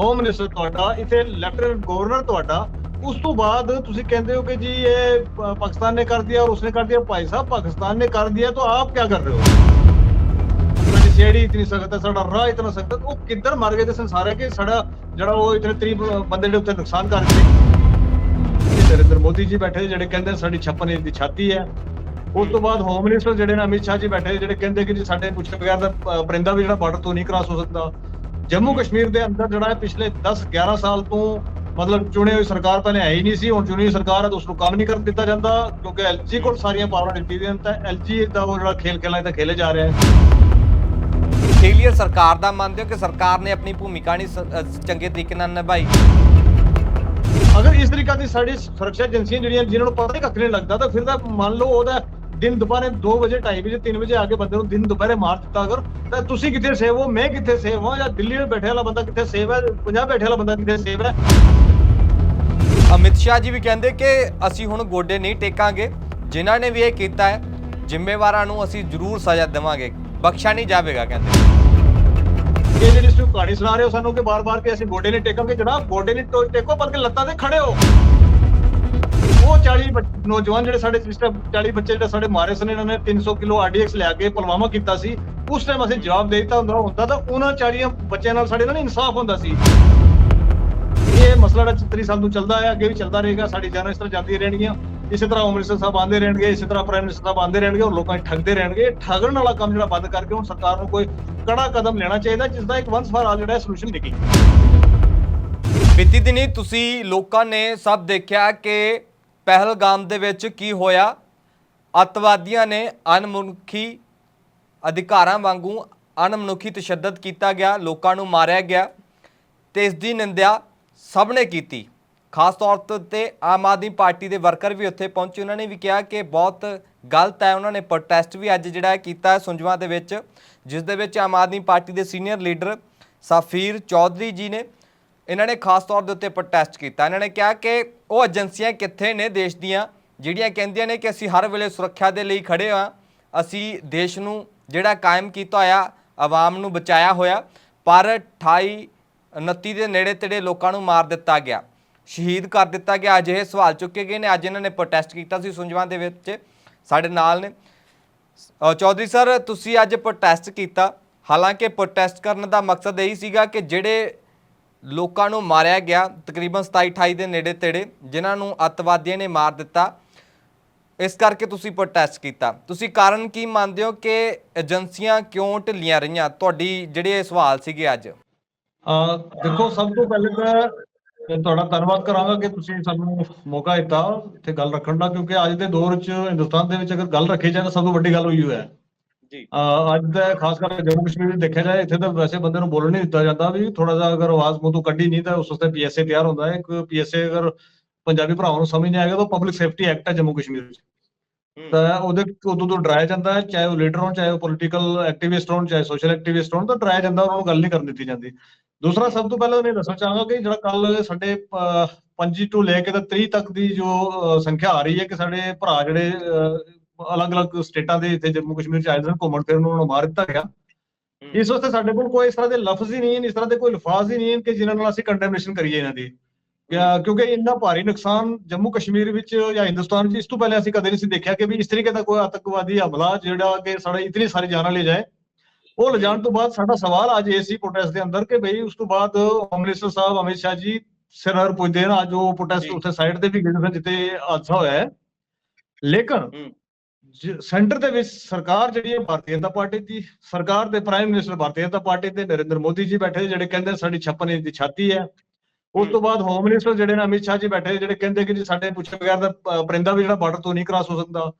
Home minister ਤੁਹਾਡਾ, ਇੱਥੇ lieutenant governor ਤੁਹਾਡਾ, ਉਸ ਤੋਂ ਬਾਅਦ ਤੁਸੀਂ ਕਹਿੰਦੇ ਹੋ ਕਿ ਜੀ ਇਹ ਪਾਕਿਸਤਾਨ ਨੇ ਕਰ ਦਿਆ ਔਰ ਉਸਨੇ ਕਰ ਦਿਆ। ਭਾਈ ਸਾਹਿਬ, ਪਾਕਿਸਤਾਨ ਨੇ ਕਰ ਦਿਆ, ਤਾਂ ਆਪ ਕੀ ਕਰ ਰਹੇ ਹੋ? ਸਾਡੀ ਜਿਹੜੀ ਇਤਨੀ ਸਖਤ ਹੈ, ਸਾਡਾ ਰਾਹ ਇਤਨਾ ਸਖਤ ਉਹ ਕਿੱਧਰ ਮਰ ਗਏ ਤੇ ਸੰਸਾਰ ਕਿ ਸਾਡਾ ਜਿਹੜਾ ਉਹ ਇਤਨੇ ਤਰੀਬ ਬੰਦੇ ਦੇ ਉੱਤੇ ਨੁਕਸਾਨ ਕਰ ਗਏ ਨਰਿੰਦਰ ਮੋਦੀ ਜੀ ਬੈਠੇ, ਜਿਹੜੇ ਕਹਿੰਦੇ ਸਾਡੀ 56 ਇੰਚ ਦੀ ਛਾਤੀ ਹੈ। ਉਸ ਤੋਂ ਬਾਅਦ ਹੋਮ ਮਿਨਿਸਟਰ ਜਿਹੜੇ ਨੇ ਅਮਿਤ ਸ਼ਾਹ ਜੀ ਬੈਠੇ, ਜਿਹੜੇ ਕਹਿੰਦੇ ਕਿ ਜੀ ਸਾਡੇ ਪੁੱਛ ਬਗੈਰ ਦਾ ਪਰਿੰਦਾ ਵੀ ਜਿਹੜਾ ਬਾਰਡਰ ਤੋਂ ਨਹੀਂ ਕਰਾਸ ਹੋ ਸਕਦਾ। ਜੰਮੂ ਕਸ਼ਮੀਰ ਦੇ ਅੰਦਰ ਜਿਹੜਾ ਪਿਛਲੇ 10 11 ਸਾਲ ਤੋਂ ਮਤਲਬ ਚੁਣੇ ਹੋਈ ਸਰਕਾਰ ਪਹਿਲੇ ਹੈ ਹੀ ਨਹੀਂ ਸੀ। ਹੁਣ ਚੁਣੀ ਹੋਈ ਸਰਕਾਰ ਹੈ ਤਾਂ ਉਸ ਨੂੰ ਕੰਮ ਨਹੀਂ ਕਰਨ ਦਿੱਤਾ ਜਾਂਦਾ ਕਿਉਂਕਿ ਐਲਜੀ ਕੋਲ ਸਾਰੀਆਂ ਪਾਵਰਾਂ ਦਿੱਤੀ ਦੀਆਂ ਤਾਂ ਐਲਜੀ ਦਾ ਉਹ ਜਿਹੜਾ ਖੇਲ ਖੇਲਾਂ ਤਾਂ ਖੇਲੇ ਜਾ ਰਿਹਾ ਹੈ। ਫੇਲੀਅਰ ਸਰਕਾਰ ਦਾ ਮੰਨਦੇ ਹੋ ਕਿ ਸਰਕਾਰ ਨੇ ਆਪਣੀ ਭੂਮਿਕਾ ਨਹੀਂ ਚੰਗੇ ਤਰੀਕੇ ਨਾਲ ਨਿਭਾਈ? ਅਗਰ ਇਸ ਤਰੀਕਾ ਦੀ ਸਾਡੀ ਸੁਰੱਖਿਆ ਏਜੰਸੀਆਂ ਜਿਹੜੀਆਂ ਜਿਨ੍ਹਾਂ ਨੂੰ ਪਤਾ ਹੀ ਕੱਖ ਨਹੀਂ ਲੱਗਦਾ ਤਾਂ ਫਿਰ ਤਾਂ ਮੰਨ ਲਓ ਉਹਦਾ ਦਿਨ ਦੁਪਹਿਰੇ 2 ਵਜੇ 2:30 ਵਜੇ 3 ਵਜੇ ਆ ਕੇ ਬੰਦੇ ਨੂੰ ਦਿਨ ਦੁਪਹਿਰੇ ਮਾਰ ਦਿੱਤਾ ਅਗਰ ਤਾਂ ਤੁਸੀਂ ਕਿੱਥੇ ਸੇਵ ਹੋ? ਮੈਂ ਕਿੱਥੇ ਸੇਵ ਹਾਂ? ਜਾਂ ਦਿੱਲੀ ਵਿੱਚ ਬੈਠੇ ਵਾਲਾ ਬੰਦਾ ਕਿੱਥੇ ਸੇਵ ਹੈ? ਪੰਜਾਬ ਬੈਠੇ ਵਾਲਾ ਬੰਦਾ ਕਿੱਥੇ ਸੇਵ ਹੈ? ਅਮਿਤ ਸ਼ਾਹ ਜੀ ਵੀ ਕਹਿੰਦੇ ਕਿ ਅਸੀਂ ਹੁਣ ਗੋਡੇ ਨਹੀਂ ਟੇਕਾਂਗੇ। ਜਿਨ੍ਹਾਂ ਨੇ ਵੀ ਇਹ ਕੀਤਾ ਹੈ ਜ਼ਿੰਮੇਵਾਰਾਂ ਨੂੰ ਅਸੀਂ ਜ਼ਰੂਰ ਸਜ਼ਾ ਦੇਵਾਂਗੇ। ਬਖਸ਼ਾ ਨਹੀਂ ਜਾਵੇਗਾ ਕਹਿੰਦੇ। ਇਹ ਜਿਹੜੀ ਤੁਸੀਂ ਕਹਾਣੀ ਸੁਣਾ ਰਹੇ ਹੋ ਸਾਨੂੰ ਕਿ ਬਾਰ-ਬਾਰ ਕਿ ਅਸੀਂ ਗੋਡੇ ਨਹੀਂ ਟੇਕਾਂਗੇ? ਜਨਾਬ ਗੋਡੇ ਨਹੀਂ ਟੋ- ਟੇਕੋ ਬਲਕਿ ਲੱਤਾਂ ਤੇ ਖੜੇ ਹੋ। ਉਹ 40 ਨੌਜਵਾਨ ਜਿਹੜੇ ਸਾਡੇ ਸਿਸਟਰ 40 ਬੱਚੇ ਜਿਹੜੇ ਸਾਡੇ ਮਾਰੇ ਸਨ, ਇਹਨਾਂ ਨੇ 300 ਕਿਲੋ ਆਰਡੀਐਕਸ ਲਿਆ ਕੇ ਪੁਲਵਾਮਾ ਕੀਤਾ ਸੀ। ਉਸ ਟਾਈਮ ਅਸੀਂ ਜਵਾਬ ਦੇ ਦਿੱਤਾ ਹੁੰਦਾ ਹੁੰਦਾ ਤਾਂ ਉਹਨਾਂ 40 ਬੱਚਿਆਂ ਨਾਲ ਸਾਡੇ ਨਾਲ ਇਨਸਾਫ ਹੁੰਦਾ ਸੀ। ਇਹ ਮਸਲਾ ਜਿਹੜਾ 33 ਸਾਲ ਤੋਂ ਚੱਲਦਾ ਹੈ, ਅੱਗੇ ਵੀ ਚੱਲਦਾ ਰਹੇਗਾ, ਸਾਡੀ ਜਾਨਾਂ ਇਸ ਤਰ੍ਹਾਂ ਜਾਂਦੀਆਂ ਰਹਿਣਗੀਆਂ। ਇਸੇ ਤਰ੍ਹਾਂ ਹੋਮ ਮਿਨਿਸਟਰ ਸਾਹਿਬ ਆਉਂਦੇ ਰਹਿਣਗੇ, ਇਸੇ ਤਰ੍ਹਾਂ ਪ੍ਰਾਈਮ ਮਿਨਿਸਟਰ ਸਾਹਿਬ ਆਉਂਦੇ ਰਹਿਣਗੇ ਔਰ ਲੋਕਾਂ ਨੂੰ ਠੱਗਦੇ ਰਹਿਣਗੇ। ਠੱਗਣ ਵਾਲਾ ਕੰਮ ਜਿਹੜਾ ਬੰਦ ਕਰਕੇ ਹੁਣ ਸਰਕਾਰ ਨੂੰ ਕੋਈ ਕੜਾ ਕਦਮ ਲੈਣਾ ਚਾਹੀਦਾ ਜਿਸ ਦਾ ਇੱਕ ਵਨਸ ਫਾਰ ਆਲ ਜਿਹੜਾ ਸੋਲੂਸ਼ਨ ਨਿਕਲੇ। ਬੀਤੀ ਦਿਨੀ ਤੁਸੀਂ ਲੋਕਾਂ ਨੇ ਸਭ ਦੇਖਿਆ ਕਿ ਪਹਿਲਗਾਮ ਦੇ ਵਿੱਚ ਕੀ ਹੋਇਆ? ਅੱਤਵਾਦੀਆਂ ਨੇ ਅਨਮਨੁੱਖੀ ਅਧਿਕਾਰਾਂ ਵਾਂਗੂ ਅਨਮਨੁੱਖੀ ਤਸ਼ੱਦਦ ਕੀਤਾ ਗਿਆ, ਲੋਕਾਂ ਨੂੰ ਮਾਰਿਆ ਗਿਆ ਤੇ ਇਸ ਦੀ ਨਿੰਦਿਆ ਸਭ ਨੇ ਕੀਤੀ। ਖਾਸ ਤੌਰ ਤੇ ਆਮ ਆਦਮੀ ਪਾਰਟੀ ਦੇ ਵਰਕਰ ਵੀ ਉੱਥੇ ਪਹੁੰਚੇ। ਉਹਨਾਂ ਨੇ ਵੀ ਕਿਹਾ ਕਿ ਬਹੁਤ ਗਲਤ ਹੈ। ਉਹਨਾਂ ਨੇ ਪ੍ਰੋਟੈਸਟ ਵੀ ਅੱਜ ਜਿਹੜਾ ਕੀਤਾ ਹੈ ਸੁੰਜਵਾਂ ਦੇ ਵਿੱਚ, ਜਿਸ ਦੇ ਵਿੱਚ ਆਮ ਆਦਮੀ ਪਾਰਟੀ ਦੇ ਸੀਨੀਅਰ ਲੀਡਰ ਸਾਫੀਰ ਚੌਧਰੀ ਜੀ ਨੇ ਇਹਨਾਂ ਨੇ ਖਾਸ ਤੌਰ ਦੇ ਉੱਤੇ ਪ੍ਰੋਟੈਸਟ ਕੀਤਾ। ਇਹਨਾਂ ਨੇ ਕਿਹਾ ਕਿ ਉਹ ਏਜੰਸੀਆਂ ਕਿੱਥੇ ਨੇ ਦੇਸ਼ ਦੀਆਂ ਜਿਹੜੀਆਂ ਕਹਿੰਦੀਆਂ ਨੇ ਕਿ ਅਸੀਂ ਹਰ ਵੇਲੇ ਸੁਰੱਖਿਆ ਦੇ ਲਈ ਖੜੇ ਹਾਂ। ਅਸੀਂ ਦੇਸ਼ ਨੂੰ ਜਿਹੜਾ ਕਾਇਮ ਕੀਤਾ ਹੋਇਆ ਆਵਾਮ ਨੂੰ ਬਚਾਇਆ ਹੋਇਆ ਪਰ 28 29 ਦੇ ਨੇੜੇ ਤੇੜੇ ਲੋਕਾਂ ਨੂੰ ਮਾਰ ਦਿੱਤਾ ਗਿਆ। ਸ਼ਹੀਦ ਕਰ ਦਿੱਤਾ ਗਿਆ। ਅੱਜ ਇਹ ਸਵਾਲ ਚੁੱਕੇ ਗਏ ਨੇ। ਅੱਜ ਇਹਨਾਂ ਨੇ ਪ੍ਰੋਟੈਸਟ ਕੀਤਾ ਸੀ ਸੁੰਜਵਾਂ ਦੇ ਵਿੱਚ ਸਾਡੇ ਨਾਲ ਨੇ। ਅ, ਚੌਧਰੀ ਸਰ ਤੁਸੀਂ ਅੱਜ ਪ੍ਰੋਟੈਸਟ ਕੀਤਾ। ਹਾਲਾਂਕਿ ਪ੍ਰੋਟੈਸਟ ਕਰਨ ਦਾ ਮਕਸਦ ਇਹੀ ਸੀਗਾ ਕਿ ਜਿਹੜੇ ਲੋਕਾਂ ਨੂੰ ਮਾਰਿਆ ਗਿਆ, ਤਕਰੀਬਨ 27 28 ਦੇ ਨੇੜੇ ਤੇੜੇ, ਜਿਨ੍ਹਾਂ ਨੂੰ ਅੱਤਵਾਦੀਆਂ ਨੇ ਮਾਰ ਦਿੱਤਾ। ਇਸ ਕਰਕੇ ਤੁਸੀਂ ਪ੍ਰੋਟੈਸਟ ਕੀਤਾ। ਤੁਸੀਂ ਕਾਰਨ ਕੀ ਮੰਨਦੇ ਹੋ ਕਿ ਏਜੰਸੀਆਂ ਕਿਉਂ ਢਿੱਲੀਆਂ ਰਹੀਆਂ? ਤੁਹਾਡੀ ਜਿਹੜੇ ਇਹ ਸਵਾਲ ਸੀਗੇ ਅੱਜ। ਅਹ ਦੇਖੋ, ਸਭ ਤੋਂ ਪਹਿਲੇ ਤਾਂ ਤੁਹਾਡਾ ਧੰਨਵਾਦ ਕਰਾਂਗਾ ਕਿ ਤੁਸੀਂ ਸਾਨੂੰ ਮੌਕਾ ਦਿੱਤਾ, ਇੱਥੇ ਗੱਲ ਰੱਖਣ ਦਾ, ਕਿਉਂਕਿ ਅੱਜ ਦੇ ਦੌਰ 'ਚ ਹਿੰਦੁਸਤਾਨ ਦੇ ਵਿੱਚ ਅਗਰ ਗੱਲ ਰੱਖੀ ਜਾਏ ਤਾਂ ਸਭ ਤੋਂ ਵੱਡੀ ਗੱਲ ਹੋਈ ਹੈ। ਜੀ। ਅੱਜ ਦਾ ਖਾਸ ਕਰਕੇ ਜੰਮੂ ਕਸ਼ਮੀਰ ਵਿੱਚ ਦੇਖਿਆ ਜਾਏ ਇੱਥੇ ਤਾਂ ਵੈਸੇ ਬੰਦੇ ਨੂੰ ਬੋਲਣ ਨਹੀਂ ਦਿੱਤਾ ਜਾਂਦਾ ਵੀ ਥੋੜਾ ਜਿਹਾ ਅਗਰ ਆਵਾਜ਼ ਮੂੰਹ ਤੋਂ ਕੱਢੀ ਨਹੀਂ ਤਾਂ ਉਸ ਉਸਤੇ ਪੀਐਸਏ ਤਿਆਰ ਹੁੰਦਾ ਹੈ। ਇੱਕ ਪੀਐਸਏ ਅਗਰ ਪੰਜਾਬੀ ਭਰਾਵਾਂ ਨੂੰ ਸਮਝ ਨਹੀਂ ਆਏਗਾ ਤਾਂ ਪਬਲਿਕ ਸੇਫਟੀ ਐਕਟ ਹੈ ਜੰਮੂ ਕਸ਼ਮੀਰ ਵਿੱਚ। ਤਾਂ ਉਹਦੇ ਉਦੋਂ ਤੋਂ ਡਰਾਇਆ ਜਾਂਦਾ ਹੈ ਚਾਹੇ ਉਹ ਲੀਡਰ ਹੋਣ ਚਾਹੇ ਉਹ ਪੋਲੀਟੀਕਲ ਐਕਟਿਵਿਸਟ ਹੋਣ ਚਾਹੇ ਸੋਸ਼ਲ ਐਕਟਿਵਿਸਟ ਹੋਣ ਤਾਂ ਡਰਾਇਆ ਜਾਂਦਾ ਉਹਨਾਂ ਨੂੰ ਗੱਲ ਨਹੀਂ ਕਰਨ ਦਿੱਤੀ ਜਾਂਦੀ। ਦੂਸਰਾ ਸਭ ਤੋਂ ਪਹਿਲਾਂ ਮੈਂ ਦੱਸਣਾ ਚਾਹਾਂਗਾ ਕਿ ਜਿਹੜਾ ਕੱਲ ਸਾਡੇ ਅਹ, 25 ਤੋਂ ਲੈ ਕੇ ਤਾਂ 30 ਤੱਕ ਦੀ ਜੋ ਸੰਖਿਆ ਆ ਰਹੀ ਹੈ ਕਿ ਸਾਡੇ ਭਰਾ ਜਿਹੜੇ ਅਲੱਗ-ਅਲੱਗ ਸਟੇਟਾਂ ਦੇ ਇੱਥੇ ਜੰਮੂ ਕਸ਼ਮੀਰ ਚ ਆਏ ਸਨ ਘੁੰਮਣ ਫਿਰਨ ਉਹਨਾਂ ਨੂੰ ਮਾਰ ਦਿੱਤਾ ਗਿਆ। ਇਸ ਵਾਸਤੇ ਸਾਡੇ ਕੋਲ ਕੋਈ ਇਸ ਤਰ੍ਹਾਂ ਦੇ ਲਫ਼ਜ਼ ਹੀ ਨਹੀਂ ਹਨ ਇਸ ਤਰ੍ਹਾਂ ਦੇ ਕੋਈ ਅਲਫਾਜ਼ ਹੀ ਨਹੀਂ ਹਨ ਕਿ ਜਿਨ੍ਹਾਂ ਨਾਲ ਅਸੀਂ ਕੰਡੈਮਨੇਸ਼ਨ ਕਰੀਏ ਇਹਨਾਂ ਦੀ। ਕਿਉਂਕਿ ਇੰਨਾ ਭਾਰੀ ਨੁਕਸਾਨ ਜੰਮੂ ਕਸ਼ਮੀਰ ਵਿੱਚ ਜਾਂ ਹਿੰਦੁਸਤਾਨ ਵਿੱਚ ਇਸ ਤੋਂ ਪਹਿਲੇ ਅਸੀਂ ਕਦੇ ਨਹੀਂ ਸੀ ਦੇਖਿਆ ਕਿ ਵੀ ਇਸ ਤਰੀਕੇ ਦਾ ਕੋਈ ਆਤੰਕਵਾਦੀ ਹਮਲਾ ਜਿਹੜਾ ਕਿ ਸਾਡੇ ਇਤਨੀ ਸਾਰੀ ਜਾਨਾਂ ਲੈ ਜਾਏ। ਉਹ ਲਿਜਾਣ ਤੋਂ ਬਾਅਦ ਸਾਡਾ ਸਵਾਲ ਅੱਜ ਇਹ ਸੀ ਪ੍ਰੋਟੈਸਟ ਦੇ ਅੰਦਰ ਕਿ ਭਈ ਉਸ ਤੋਂ ਬਾਅਦ ਮਿਨਿਸਟਰ ਸਾਹਿਬ ਅਮਿਤ ਸ਼ਾਹ ਜੀ ਸਿਰਹਰ ਪੁੱਜਦੇ ਨੇ ਅੱਜ ਉਹ ਪ੍ਰੋਟੈਸਟ। ਉੱਥੇ ਸਾਈਡ ਤੇ ਵੀ ਗਏ ਜਿੱਥੇ ਹਾਦਸਾ ਹੋਇਆ ਹੈ। ਲੇਕਿਨ। ਸੈਂਟਰ ਦੇ ਵਿੱਚ ਸਰਕਾਰ ਜਿਹੜੀ ਹੈ ਭਾਰਤੀ ਜਨਤਾ ਪਾਰਟੀ ਦੀ, ਸਰਕਾਰ ਦੇ prime minister Bharatiya Janata party ਦੇ ਨਰਿੰਦਰ ਮੋਦੀ ਜੀ ਬੈਠੇ ਜਿਹੜੇ ਕਹਿੰਦੇ ਸਾਡੀ 56 ਇੰਚ ਦੀ ਛਾਤੀ ਹੈ। ਉਸ ਤੋਂ ਬਾਅਦ ਹੋਮ ਮਿਨਿਸਟਰ ਜਿਹੜੇ ਨੇ ਅਮਿਤ ਸ਼ਾਹ ਜੀ ਬੈਠੇ ਜਿਹੜੇ ਕਹਿੰਦੇ ਕਿ ਜੀ ਸਾਡੇ ਪੁੱਛੇ ਬਗੈਰ ਦਾ ਪਰਿੰਦਾ ਵੀ ਜਿਹੜਾ ਬਾਰਡਰ ਤੋਂ ਨਹੀਂ ਕ੍ਰਾਸ ਹੋ ਸਕਦਾ।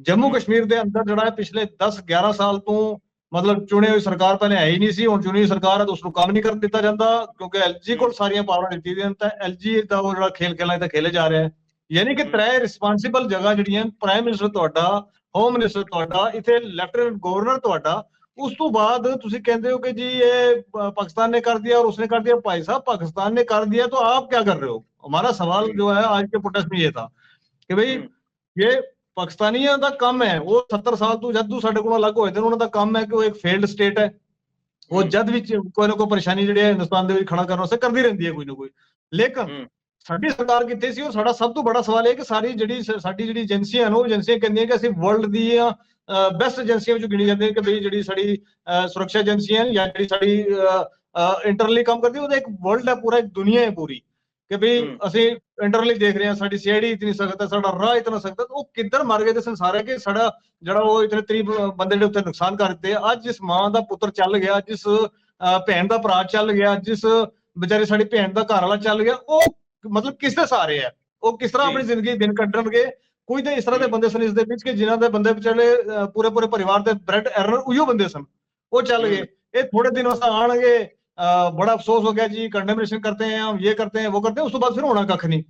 ਜੰਮੂ ਕਸ਼ਮੀਰ ਦੇ ਅੰਦਰ ਜਿਹੜਾ ਪਿਛਲੇ 10 11 ਸਾਲ ਤੋਂ ਮਤਲਬ ਚੁਣੇ ਹੋਈ ਸਰਕਾਰ ਪਹਿਲੇ ਹੈ ਹੀ ਨਹੀਂ ਸੀ, ਹੁਣ ਚੁਣੀ ਹੋਈ ਸਰਕਾਰ ਹੈ ਤਾਂ ਉਸ ਨੂੰ ਕੰਮ ਨਹੀਂ ਕਰਨ ਦਿੱਤਾ ਜਾਂਦਾ, ਕਿਉਂਕਿ ਐਲਜੀ ਕੋਲ ਸਾਰੀਆਂ ਪਾਵਰਾਂ ਦਿੱਤੀ ਦੀਆਂ ਤਾਂ ਐਲਜੀ ਦਾ ਉਹ ਜਿਹੜਾ ਖੇਲ ਖੇਲਾਂ ਤਾਂ ਖੇਲੇ ਜਾ ਰਿਹਾ ਹੈ। ਯਾਨੀ ਕਿ ਤਰੇ, ਰਿਸਪਾਂਸਿਬਲ ਜਗ੍ਹਾ ਜਿਹੜੀਆਂ ਪ੍ਰਾਈਮ ਮਿਨਿਸਟਰ ਤੁਹਾਡਾ ਹੋਮ ਮਿਨਿਸਟਰ ਤੁਹਾਡਾ ਇੱਥੇ ਲੈਫਟੀਨੈਂਟ ਗਵਰਨਰ ਤੁਹਾਡਾ ਉਸ ਤੋਂ ਬਾਅਦ ਤੁਸੀਂ ਕਹਿੰਦੇ ਹੋ ਕਿ ਜੀ ਇਹ ਪ- पाकिस्तान ने कर दिया और उसने कर दिया भाई साहब पाकिस्तान ने कर दिया तो आप क्या कर रहे हो हमारा सवाल जो है आज के प्रोटेस्ट में ये था ਕਿ ਭਈ ਇਹ ਪਾਕਿਸਤਾਨੀਆਂ ਦਾ ਕੰਮ ਹੈ ਉਹ 70 ਸਾਲ ਤੋਂ ਜਦ ਤੋਂ ਸਾਡੇ ਕੋਲ ਅਲੱਗ ਹੋਏ ਤੇ ਉਹਨਾਂ ਦਾ ਕੰਮ ਹੈ ਕਿ ਉਹ ਇੱਕ ਫੇਲਡ ਸਟੇਟ ਹੈ ਉਹ ਹਮ। ਜਦ ਵਿੱਚ ਕੋਈ ਨਾ ਕੋਈ ਪਰੇਸ਼ਾਨੀ ਜਿਹੜੀ ਹੈ ਹਿੰਦੁਸਤਾਨ ਦੇ ਵਿੱਚ ਖੜਾ ਕਰਨ ਵਾਸਤੇ ਕਰਦੀ ਰਹਿੰਦੀ ਹੈ ਕੋਈ ਨਾ ਕੋਈ ਲੇਕਿਨ ਹਮ। ਸਾਡੀ ਸਰਕਾਰ ਕਿੱਥੇ ਸੀ? ਉਹ ਸਾਡਾ ਸਭ ਤੋਂ ਬੜਾ ਸਵਾਲ ਇਹ ਹੈ ਕਿ ਸਾਰੀ ਜਿਹੜੀ ਸਾਡੀ ਜਿਹੜੀ ਏਜੰਸੀਆਂ ਨੇ ਉਹ ਏਜੰਸੀਆਂ ਕਹਿੰਦੀਆਂ ਕਿ ਅਸੀਂ ਵਰਲਡ ਦੀਆਂ ਬੈਸਟ ਏਜੰਸੀਆਂ ਵਿੱਚੋਂ ਗਿਣੀ ਜਾਂਦੇ ਕਿ ਬਈ ਜਿਹੜੀ ਸਾਡੀ ਸੁਰੱਖਿਆ ਏਜੰਸੀਆਂ ਜਾਂ ਜਿਹੜੀ ਸਾਡੀ ਇੰਟਰਨਲੀ ਕੰਮ ਕਰਦੀ ਉਹਦਾ ਇੱਕ ਵਰਲਡ ਹੈ ਪੂਰਾ ਇੱਕ ਦੁਨੀਆ ਹੈ ਪੂਰੀ। ਕਿ ਬਈ ਹਮ। ਅਸੀਂ ਇੰਟਰਨਲੀ ਦੇਖ ਰਹੇ ਹਾਂ ਸਾਡੀ ਸੀਆਈਡੀ ਇਤਨੀ ਸਖਤ ਹੈ ਸਾਡਾ ਰਾਹ ਇਤਨਾ ਸਖਤ ਹੈ ਉਹ ਕਿੱਧਰ ਮਰ ਗਏ ਤੇ ਸੰਸਾਰ ਹੈ ਕਿ ਸਾਡਾ ਜਿਹੜਾ ਉਹ ਇਤਨੇ ਤਰੀਬ ਬੰਦੇ ਜਿਹੜੇ ਉੱਤੇ ਨੁਕਸਾਨ ਕਰ ਦਿੱਤੇ ਅੱਜ ਜਿਸ ਮਾਂ ਦਾ ਪੁੱਤਰ ਚੱਲ ਗਿਆ ਜਿਸ ਭੈਣ ਦਾ ਭਰਾ ਚੱਲ ਗਿਆ ਜਿਸ ਵਿਚਾਰੇ ਸਾਡੀ ਭੈਣ ਦਾ ਘਰ ਵਾਲਾ ਚੱਲ ਗਿਆ ਉਹ ਮਤਲਬ ਕਿਸ ਦੇ ਸਾਰੇ ਹੈ? ਉਹ ਕਿਸ ਤਰ੍ਹਾਂ ਆਪਣੀ ਜ਼ਿੰਦਗੀ ਦਿਨ ਕੱਢਣਗੇ? ਕੋਈ ਤਾਂ ਇਸ ਤਰ੍ਹਾਂ ਦੇ ਬੰਦੇ ਸਨ ਇਸ ਦੇ ਵਿੱਚ ਕਿ ਜਿਨ੍ਹਾਂ ਦੇ ਬੰਦੇ ਵਿਚਾਰੇ ਪੂਰੇ ਪੂਰੇ ਪਰਿਵਾਰ ਦੇ ਬ੍ਰੈਡ ਐਰਨਰ ਉਹੀਓ ਬੰਦੇ ਸਨ। ਉਹ ਚੱਲ ਗਏ। ਇਹ ਥੋੜੇ ਦਿਨ ਵਾਸਤੇ ਆਣਗੇ ਬੜਾ ਅਫਸੋਸ ਹੋ ਗਿਆ ਜੀ। ਕੰਡੈਮਨੇਸ਼ਨ ਕਰਦੇ ਹੈ ਹਮ ਇਹ ਕਰਤੇ ਹੈ ਉਹ ਕਰਤੇ ਉਸ ਤੋਂ ਬਾਅਦ ਫਿਰ ਹੋਣਾ ਕੱਖ ਨਹੀਂ।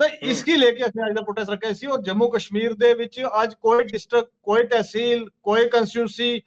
ਤਾਂ ਇਸ ਕੀ ਲੈ ਕੇ ਅਸੀਂ ਅੱਜ ਦਾ ਪ੍ਰੋਟੈਸਟ ਰੱਖਿਆ ਸੀ? ਔਰ ਜੰਮੂ ਕਸ਼ਮੀਰ ਦੇ ਵਿੱਚ ਅੱਜ ਕੋਈ ਡਿਸਟ੍ਰਿਕਟ ਕੋਈ ਤਹਿਸੀਲ ਕੋਈ ਕੰਸਟੀਟਿਊਂਸੀ